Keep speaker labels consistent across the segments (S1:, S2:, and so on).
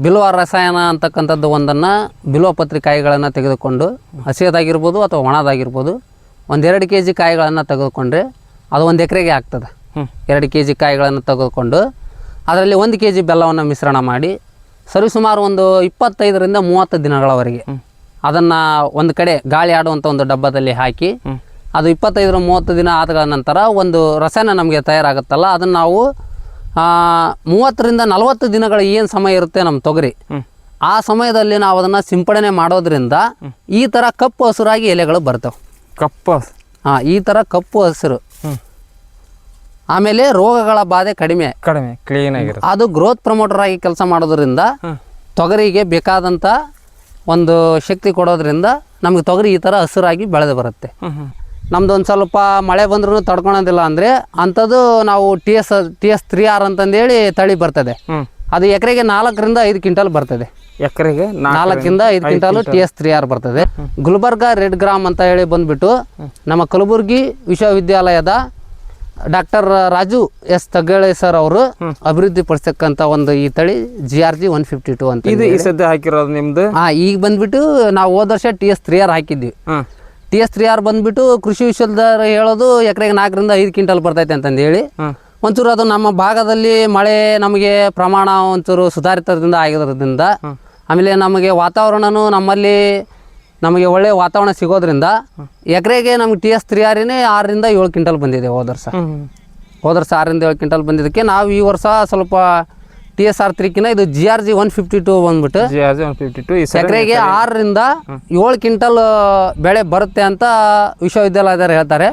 S1: ಬಿಲ್ವ ರಸಾಯನ ಅಂತಕ್ಕಂಥದ್ದು ಒಂದನ್ನು ಬಿಲ್ವ ಕಾಯಿಗಳನ್ನು ತೆಗೆದುಕೊಂಡು ಹಸಿಯದಾಗಿರ್ಬೋದು ಅಥವಾ ಒಣದಾಗಿರ್ಬೋದು ಒಂದೆರಡು ಕೆ ಜಿ ಕಾಯಿಗಳನ್ನು ತೆಗೆದುಕೊಂಡ್ರೆ ಅದು ಒಂದು ಎಕರೆಗೆ ಆಗ್ತದೆ. ಎರಡು ಕೆ ಜಿ ಕಾಯಿಗಳನ್ನು ತೆಗೆದುಕೊಂಡು ಅದರಲ್ಲಿ ಒಂದು ಕೆ ಜಿ ಬೆಲ್ಲವನ್ನು ಮಿಶ್ರಣ ಮಾಡಿ ಸರಿಸುಮಾರು ಒಂದು ಇಪ್ಪತ್ತೈದರಿಂದ ಮೂವತ್ತು ದಿನಗಳವರೆಗೆ ಅದನ್ನು ಒಂದು ಕಡೆ ಗಾಳಿ ಆಡುವಂಥ ಒಂದು ಡಬ್ಬದಲ್ಲಿ ಹಾಕಿ ಅದು ಇಪ್ಪತ್ತೈದರ ಮೂವತ್ತು ದಿನ ಆದ ನಂತರ ಒಂದು ರಸಾಯನ ನಮಗೆ ತಯಾರಾಗುತ್ತಲ್ಲ ಅದನ್ನು ನಾವು ಮೂವತ್ತರಿಂದ ನಲವತ್ತು ದಿನಗಳ ಏನು ಸಮಯ ಇರುತ್ತೆ ನಮ್ಮ ತೊಗರಿ? ಆ ಸಮಯದಲ್ಲಿ ನಾವು ಅದನ್ನು ಸಿಂಪಡಣೆ ಮಾಡೋದ್ರಿಂದ ಈ ಥರ ಕಪ್ಪು ಹಸಿರಾಗಿ ಎಲೆಗಳು ಬರ್ತವೆ.
S2: ಕಪ್ಪು
S1: ಹಾಂ ಈ ಥರ ಕಪ್ಪು ಹಸಿರು. ಆಮೇಲೆ ರೋಗಗಳ ಬಾಧೆ ಕಡಿಮೆ.
S2: ಕಡಿಮೆ ಕ್ಲೀನ್ ಆಗಿರುತ್ತೆ.
S1: ಅದು ಗ್ರೋತ್ ಪ್ರಮೋಟರ್ ಆಗಿ ಕೆಲಸ ಮಾಡೋದ್ರಿಂದ ತೊಗರಿಗೆ ಬೇಕಾದಂಥ ಒಂದು ಶಕ್ತಿ ಕೊಡೋದ್ರಿಂದ ನಮಗೆ ತೊಗರಿ ಈ ಥರ ಹಸಿರಾಗಿ ಬೆಳೆದು ಬರುತ್ತೆ. ನಮ್ದು ಒಂದು ಸ್ವಲ್ಪ ಮಳೆ ಬಂದ್ರೂ ತಡ್ಕೊಳೋದಿಲ್ಲ ಅಂದರೆ ಅಂಥದ್ದು ನಾವು T S T S three R ಅಂತಂದೇಳಿ ತಳಿ ಬರ್ತದೆ. ಅದು ಎಕರೆಗೆ ನಾಲ್ಕರಿಂದ ಐದು ಕ್ವಿಂಟಲ್ ಬರ್ತದೆ.
S2: ಎಕರೆಗೆ
S1: ನಾಲ್ಕರಿಂದ ಐದು quintal T S three R ಬರ್ತದೆ. ಗುಲ್ಬರ್ಗ ರೆಡ್ ಗ್ರಾಮ್ ಅಂತ ಹೇಳಿ ಬಂದ್ಬಿಟ್ಟು ನಮ್ಮ ಕಲಬುರಗಿ ವಿಶ್ವವಿದ್ಯಾಲಯದ doctor Raju S Taggale sir ಅವರು ಅಭಿವೃದ್ಧಿ ಪಡಿಸ್ತಕ್ಕಂಥ ಒಂದು ಈ ತಳಿ G R G one fifty two ಅಂತ
S2: ಇದು ಈ ಸದ್ಯ ಹಾಕಿರೋದು ನಿಮ್ದು?
S1: ಹಾ ಈಗ ಬಂದ್ಬಿಟ್ಟು ನಾವು ಹೋದ ವರ್ಷ ಟಿ ಎಸ್ ತ್ರೀ ಆರ್ ಹಾಕಿದ್ವಿ. ಟಿ ಎಸ್ ತ್ರೀ ಆರ್ ಬಂದ್ಬಿಟ್ಟು ಕೃಷಿ ವಿಶ್ವವಿದ್ಯಾಲಯ ಹೇಳೋದು ಎಕರೆಗೆ ನಾಲ್ಕರಿಂದ ಐದು ಕ್ವಿಂಟಲ್ ಬರ್ತೈತೆ
S2: ಅಂತಂದೇಳಿ
S1: ಒಂಚೂರು ಅದು ನಮ್ಮ ಭಾಗದಲ್ಲಿ ಮಳೆ ನಮಗೆ ಪ್ರಮಾಣ ಒಂಚೂರು ಸುಧಾರಿತದಿಂದ ಆಗಿರೋದ್ರಿಂದ ಆಮೇಲೆ ನಮಗೆ ವಾತಾವರಣನೂ ನಮ್ಮಲ್ಲಿ ನಮಗೆ ಒಳ್ಳೆಯ ವಾತಾವರಣ ಸಿಗೋದ್ರಿಂದ ಎಕರೆಗೆ ನಮ್ಗೆ ಟಿ ಎಸ್ ತ್ರೀ ಆರಿನೇ ಆರರಿಂದ ಏಳು ಕ್ವಿಂಟಲ್ ಬಂದಿದೆ ಹೋದ ವರ್ಷ.
S2: ಹ್ಮ್.
S1: ಹೋದ ವರ್ಷ ಆರರಿಂದ ಏಳು ಕ್ವಿಂಟಲ್ ಬಂದಿದ್ದಕ್ಕೆ ನಾವು ಈ ವರ್ಷ ಸ್ವಲ್ಪ ಟಿ ಎಸ್ ಆರ್ ತ್ರೀಕಿನ ಇದು G R G one fifty two ಬಂದ್ಬಿಟ್ಟು
S2: G R G one fifty two
S1: ಎಕರೆಗೆ ಆರರಿಂದ ಏಳು ಕ್ವಿಂಟಲ್ ಬೆಳೆ ಬರುತ್ತೆ ಅಂತ ವಿಶ್ವವಿದ್ಯಾಲಯದವ್ರು ಹೇಳ್ತಾರೆ.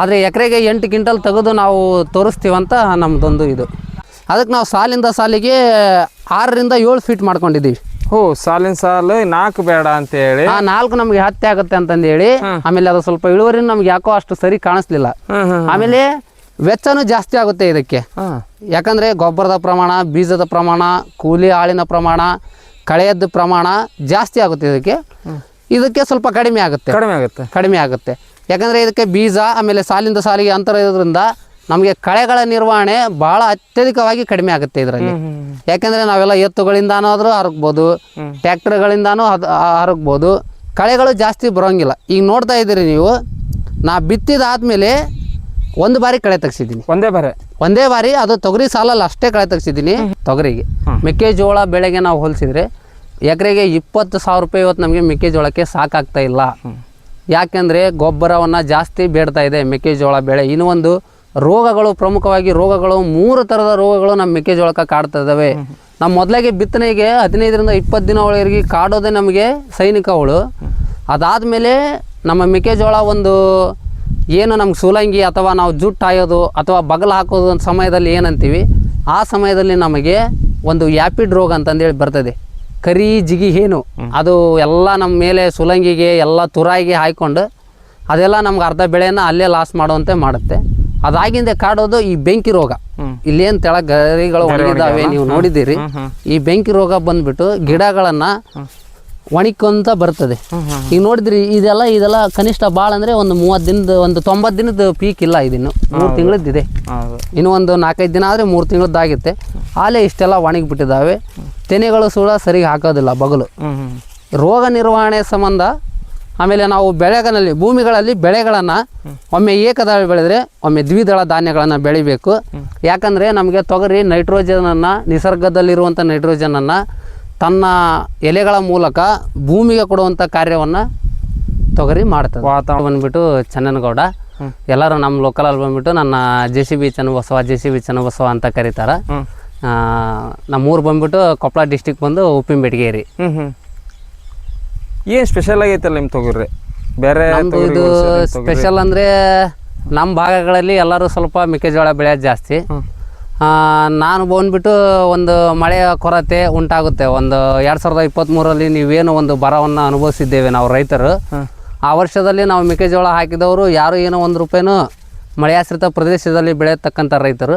S1: ಆದರೆ ಎಕರೆಗೆ ಎಂಟು ಕ್ವಿಂಟಲ್ ತೆಗೆದು ನಾವು ತೋರಿಸ್ತೀವಂತ ನಮ್ಮದೊಂದು ಇದು. ಅದಕ್ಕೆ ನಾವು ಸಾಲಿಂದ ಸಾಲಿಗೆ ಆರರಿಂದ ಏಳು ಫೀಟ್ ಮಾಡ್ಕೊಂಡಿದ್ದೀವಿ.
S2: ಹೋ ಸಾಲಿನ ಸಾಲು ನಾಲ್ಕು ಬೇಡ ಅಂತ ಹೇಳಿ.
S1: ಆ ನಾಲ್ಕು ನಮ್ಗೆ ಹತ್ತೆ ಆಗುತ್ತೆ ಅಂತಂದು ಹೇಳಿ ಆಮೇಲೆ ಅದು ಸ್ವಲ್ಪ ಇಳುವರಿ ನಮ್ಗೆ ಯಾಕೋ ಅಷ್ಟು ಸರಿ ಕಾಣಿಸ್ಲಿಲ್ಲ. ಆಮೇಲೆ ವೆಚ್ಚನೂ ಜಾಸ್ತಿ ಆಗುತ್ತೆ ಇದಕ್ಕೆ. ಯಾಕಂದರೆ ಗೊಬ್ಬರದ ಪ್ರಮಾಣ ಬೀಜದ ಪ್ರಮಾಣ ಕೂಲಿ ಆಳಿನ ಪ್ರಮಾಣ ಕಳೆಯದ ಪ್ರಮಾಣ ಜಾಸ್ತಿ ಆಗುತ್ತೆ ಇದಕ್ಕೆ. ಇದಕ್ಕೆ ಸ್ವಲ್ಪ ಕಡಿಮೆ ಆಗುತ್ತೆ.
S2: ಕಡಿಮೆ ಆಗುತ್ತೆ.
S1: ಕಡಿಮೆ ಆಗುತ್ತೆ. ಯಾಕಂದರೆ ಇದಕ್ಕೆ ಬೀಜ ಆಮೇಲೆ ಸಾಲಿಂದ ಸಾಲಿಗೆ ಅಂತರ ಇರೋದ್ರಿಂದ ನಮಗೆ ಕಳೆಗಳ ನಿರ್ವಹಣೆ ಭಾಳ ಅತ್ಯಧಿಕವಾಗಿ ಕಡಿಮೆ ಆಗುತ್ತೆ ಇದರಲ್ಲಿ. ಯಾಕೆಂದರೆ ನಾವೆಲ್ಲ ಎತ್ತುಗಳಿಂದಾನಾದರೂ ಹರಗ್ಬೋದು ಟ್ಯಾಕ್ಟರ್ಗಳಿಂದನೂ ಅದು ಹರಗ್ಬೋದು. ಕಳೆಗಳು ಜಾಸ್ತಿ ಬರೋಂಗಿಲ್ಲ. ಈಗ ನೋಡ್ತಾ ಇದ್ದೀರಿ ನೀವು ನಾ ಬಿತ್ತಿದಾದ್ಮೇಲೆ ಒಂದು ಬಾರಿ ಕಳೆ ತೆಗ್ಸಿದ್ದೀನಿ.
S2: ಒಂದೇ ಬಾರಿ.
S1: ಒಂದೇ ಬಾರಿ ಅದು ತೊಗರಿ ಸಾಲಲ್ಲಿ ಅಷ್ಟೇ ಕಳೆ ತೆಗ್ಸಿದ್ದೀನಿ ತೊಗರಿಗೆ. ಮೆಕ್ಕೆಜೋಳ ಬೆಳೆಗೆ ನಾವು ಹೋಲಿಸಿದ್ರೆ ಎಕರೆಗೆ ಇಪ್ಪತ್ತು ಸಾವಿರ ರೂಪಾಯಿ ಇವತ್ತು ನಮಗೆ ಮೆಕ್ಕೆಜೋಳಕ್ಕೆ ಸಾಕಾಗ್ತಾ ಇಲ್ಲ. ಯಾಕೆಂದರೆ ಗೊಬ್ಬರವನ್ನು ಜಾಸ್ತಿ ಬೇಡ್ತಾ ಇದೆ ಮೆಕ್ಕೆಜೋಳ ಬೆಳೆ. ಇನ್ನು ಒಂದು ರೋಗಗಳು ಪ್ರಮುಖವಾಗಿ ರೋಗಗಳು ಮೂರು ಥರದ ರೋಗಗಳು ನಮ್ಮ ಮೆಕ್ಕೆಜೋಳಕ್ಕೆ ಕಾಡ್ತಾ ಇದ್ದಾವೆ ನಮ್ಮ ಮೊದಲಿಗೆ ಬಿತ್ತನೆಗೆ ಹದಿನೈದರಿಂದ ಇಪ್ಪತ್ತು ದಿನವರೆಗೆ ಕಾಡೋದೇ ನಮಗೆ ಸೈನಿಕ ಹುಳು. ಅದಾದಮೇಲೆ ನಮ್ಮ ಮೆಕ್ಕೆಜೋಳ ಒಂದು ಏನು ನಮ್ಗೆ ಸೂಲಂಗಿ ಅಥವಾ ನಾವು ಜುಟ್ಟಾಯೋದು ಅಥವಾ ಬಗಲು ಹಾಕೋದು ಒಂದು ಸಮಯದಲ್ಲಿ ಏನಂತೀವಿ ಆ ಸಮಯದಲ್ಲಿ ನಮಗೆ ಒಂದು ಯಾಪಿಡ್ ರೋಗ ಅಂತಂದೇಳಿ ಬರ್ತದೆ. ಕರಿ ಜಿಗಿ ಏನು ಅದು ಎಲ್ಲ ನಮ್ಮ ಮೇಲೆ ಸುಲಂಗಿಗೆ ಎಲ್ಲ ತುರಾಯಿಗೆ ಹಾಯ್ಕೊಂಡು ಅದೆಲ್ಲ ನಮ್ಗೆ ಅರ್ಧ ಬೆಳೆಯನ್ನು ಅಲ್ಲೇ ಲಾಸ್ ಮಾಡುವಂತೆ ಮಾಡುತ್ತೆ. ಅದಾಗಿಂದ ಕಾಡೋದು ಈ ಬೆಂಕಿ ರೋಗ. ಇಲ್ಲೇನು ತೆಳ ಗರಿಗಳು ಹೊಡೆದಿದ್ದಾವೆ ನೀವು ನೋಡಿದ್ದೀರಿ. ಈ ಬೆಂಕಿ ರೋಗ ಬಂದ್ಬಿಟ್ಟು ಗಿಡಗಳನ್ನು ಒಣಕೊಂತ ಬರ್ತದೆ. ಈಗ ನೋಡಿದ್ರಿ ಇದೆಲ್ಲ ಇದೆಲ್ಲ ಕನಿಷ್ಠ ಭಾಳ ಅಂದರೆ ಒಂದು ಮೂವತ್ತು ದಿನದ ಒಂದು ತೊಂಬತ್ತು ದಿನದ ಪೀಕ್ ಇಲ್ಲ ಇದಿನ್ನು. ಮೂರು ತಿಂಗಳದ್ದಿದೆ. ಇನ್ನು ಒಂದು ನಾಲ್ಕೈದು ದಿನ ಆದರೆ ಮೂರು ತಿಂಗಳದ್ದಾಗುತ್ತೆ. ಆಲೇ ಇಷ್ಟೆಲ್ಲ ಒಣಗಿ ಬಿಟ್ಟಿದ್ದಾವೆ ತೆನೆಗಳು ಸುಳ ಸರಿಗೆ ಹಾಕೋದಿಲ್ಲ ಬಗಲು. ರೋಗ ನಿರ್ವಹಣೆ ಸಂಬಂಧ ಆಮೇಲೆ ನಾವು ಬೆಳೆಗಳಲ್ಲಿ ಭೂಮಿಗಳಲ್ಲಿ ಬೆಳೆಗಳನ್ನು ಒಮ್ಮೆ ಏಕದಳ ಬೆಳೆದ್ರೆ ಒಮ್ಮೆ ದ್ವಿದಳ ಧಾನ್ಯಗಳನ್ನು ಬೆಳಿಬೇಕು. ಯಾಕಂದರೆ ನಮಗೆ ತೊಗರಿ ನೈಟ್ರೋಜನನ್ನು ನಿಸರ್ಗದಲ್ಲಿರುವಂಥ ನೈಟ್ರೋಜನನ್ನು ತನ್ನ ಎಲೆಗಳ ಮೂಲಕ ಭೂಮಿಗೆ ಕೊಡುವಂಥ ಕಾರ್ಯವನ್ನು ತೊಗರಿ ಮಾಡ್ತದೆ.
S2: ವಾತಾವರಣ.
S1: ಬಂದ್ಬಿಟ್ಟು ಚನ್ನನಗೌಡ. ಎಲ್ಲರೂ ನಮ್ಮ ಲೋಕಲಲ್ಲಿ ಬಂದ್ಬಿಟ್ಟು ನನ್ನ J C B Channabasava J C B Channabasava ಅಂತ ಕರೀತಾರೆ. ನಮ್ಮೂರು ಬಂದ್ಬಿಟ್ಟು ಕೊಪ್ಪಳ ಡಿಸ್ಟಿಕ್ ಬಂದು ಉಪ್ಪಿನಬೆಟಗೇರಿ
S2: ಹ್ಮ್ ಹ್ಮ್. ಏನು ಸ್ಪೆಷಲ್ ಆಗೈತಲ್ಲ ನಿಮ್ಮ ತೊಗರಿ ಬೇರೆ
S1: ಇದು ಸ್ಪೆಷಲ್ ಅಂದರೆ ನಮ್ಮ ಭಾಗಗಳಲ್ಲಿ ಎಲ್ಲರೂ ಸ್ವಲ್ಪ ಮೆಕ್ಕೆಜೋಳ ಬೆಳೆಯೋದು ಜಾಸ್ತಿ. ನಾನು ಬಂದ್ಬಿಟ್ಟು ಒಂದು ಮಳೆಯ ಕೊರತೆ ಉಂಟಾಗುತ್ತೆ. ಒಂದು ಎರಡು ಸಾವಿರದ ನೀವು ನೀವೇನು ಒಂದು ಬರವನ್ನು ಅನುಭವಿಸಿದ್ದೇವೆ ನಾವು ರೈತರು. ಆ ವರ್ಷದಲ್ಲಿ ನಾವು ಮೆಕ್ಕೆಜೋಳ ಹಾಕಿದವರು ಯಾರು ಏನೋ ಒಂದು ರೂಪಾಯಿನೂ ಮಳೆಯಾಶ್ರಿತ ಪ್ರದೇಶದಲ್ಲಿ ಬೆಳೆಯತಕ್ಕಂಥ ರೈತರು.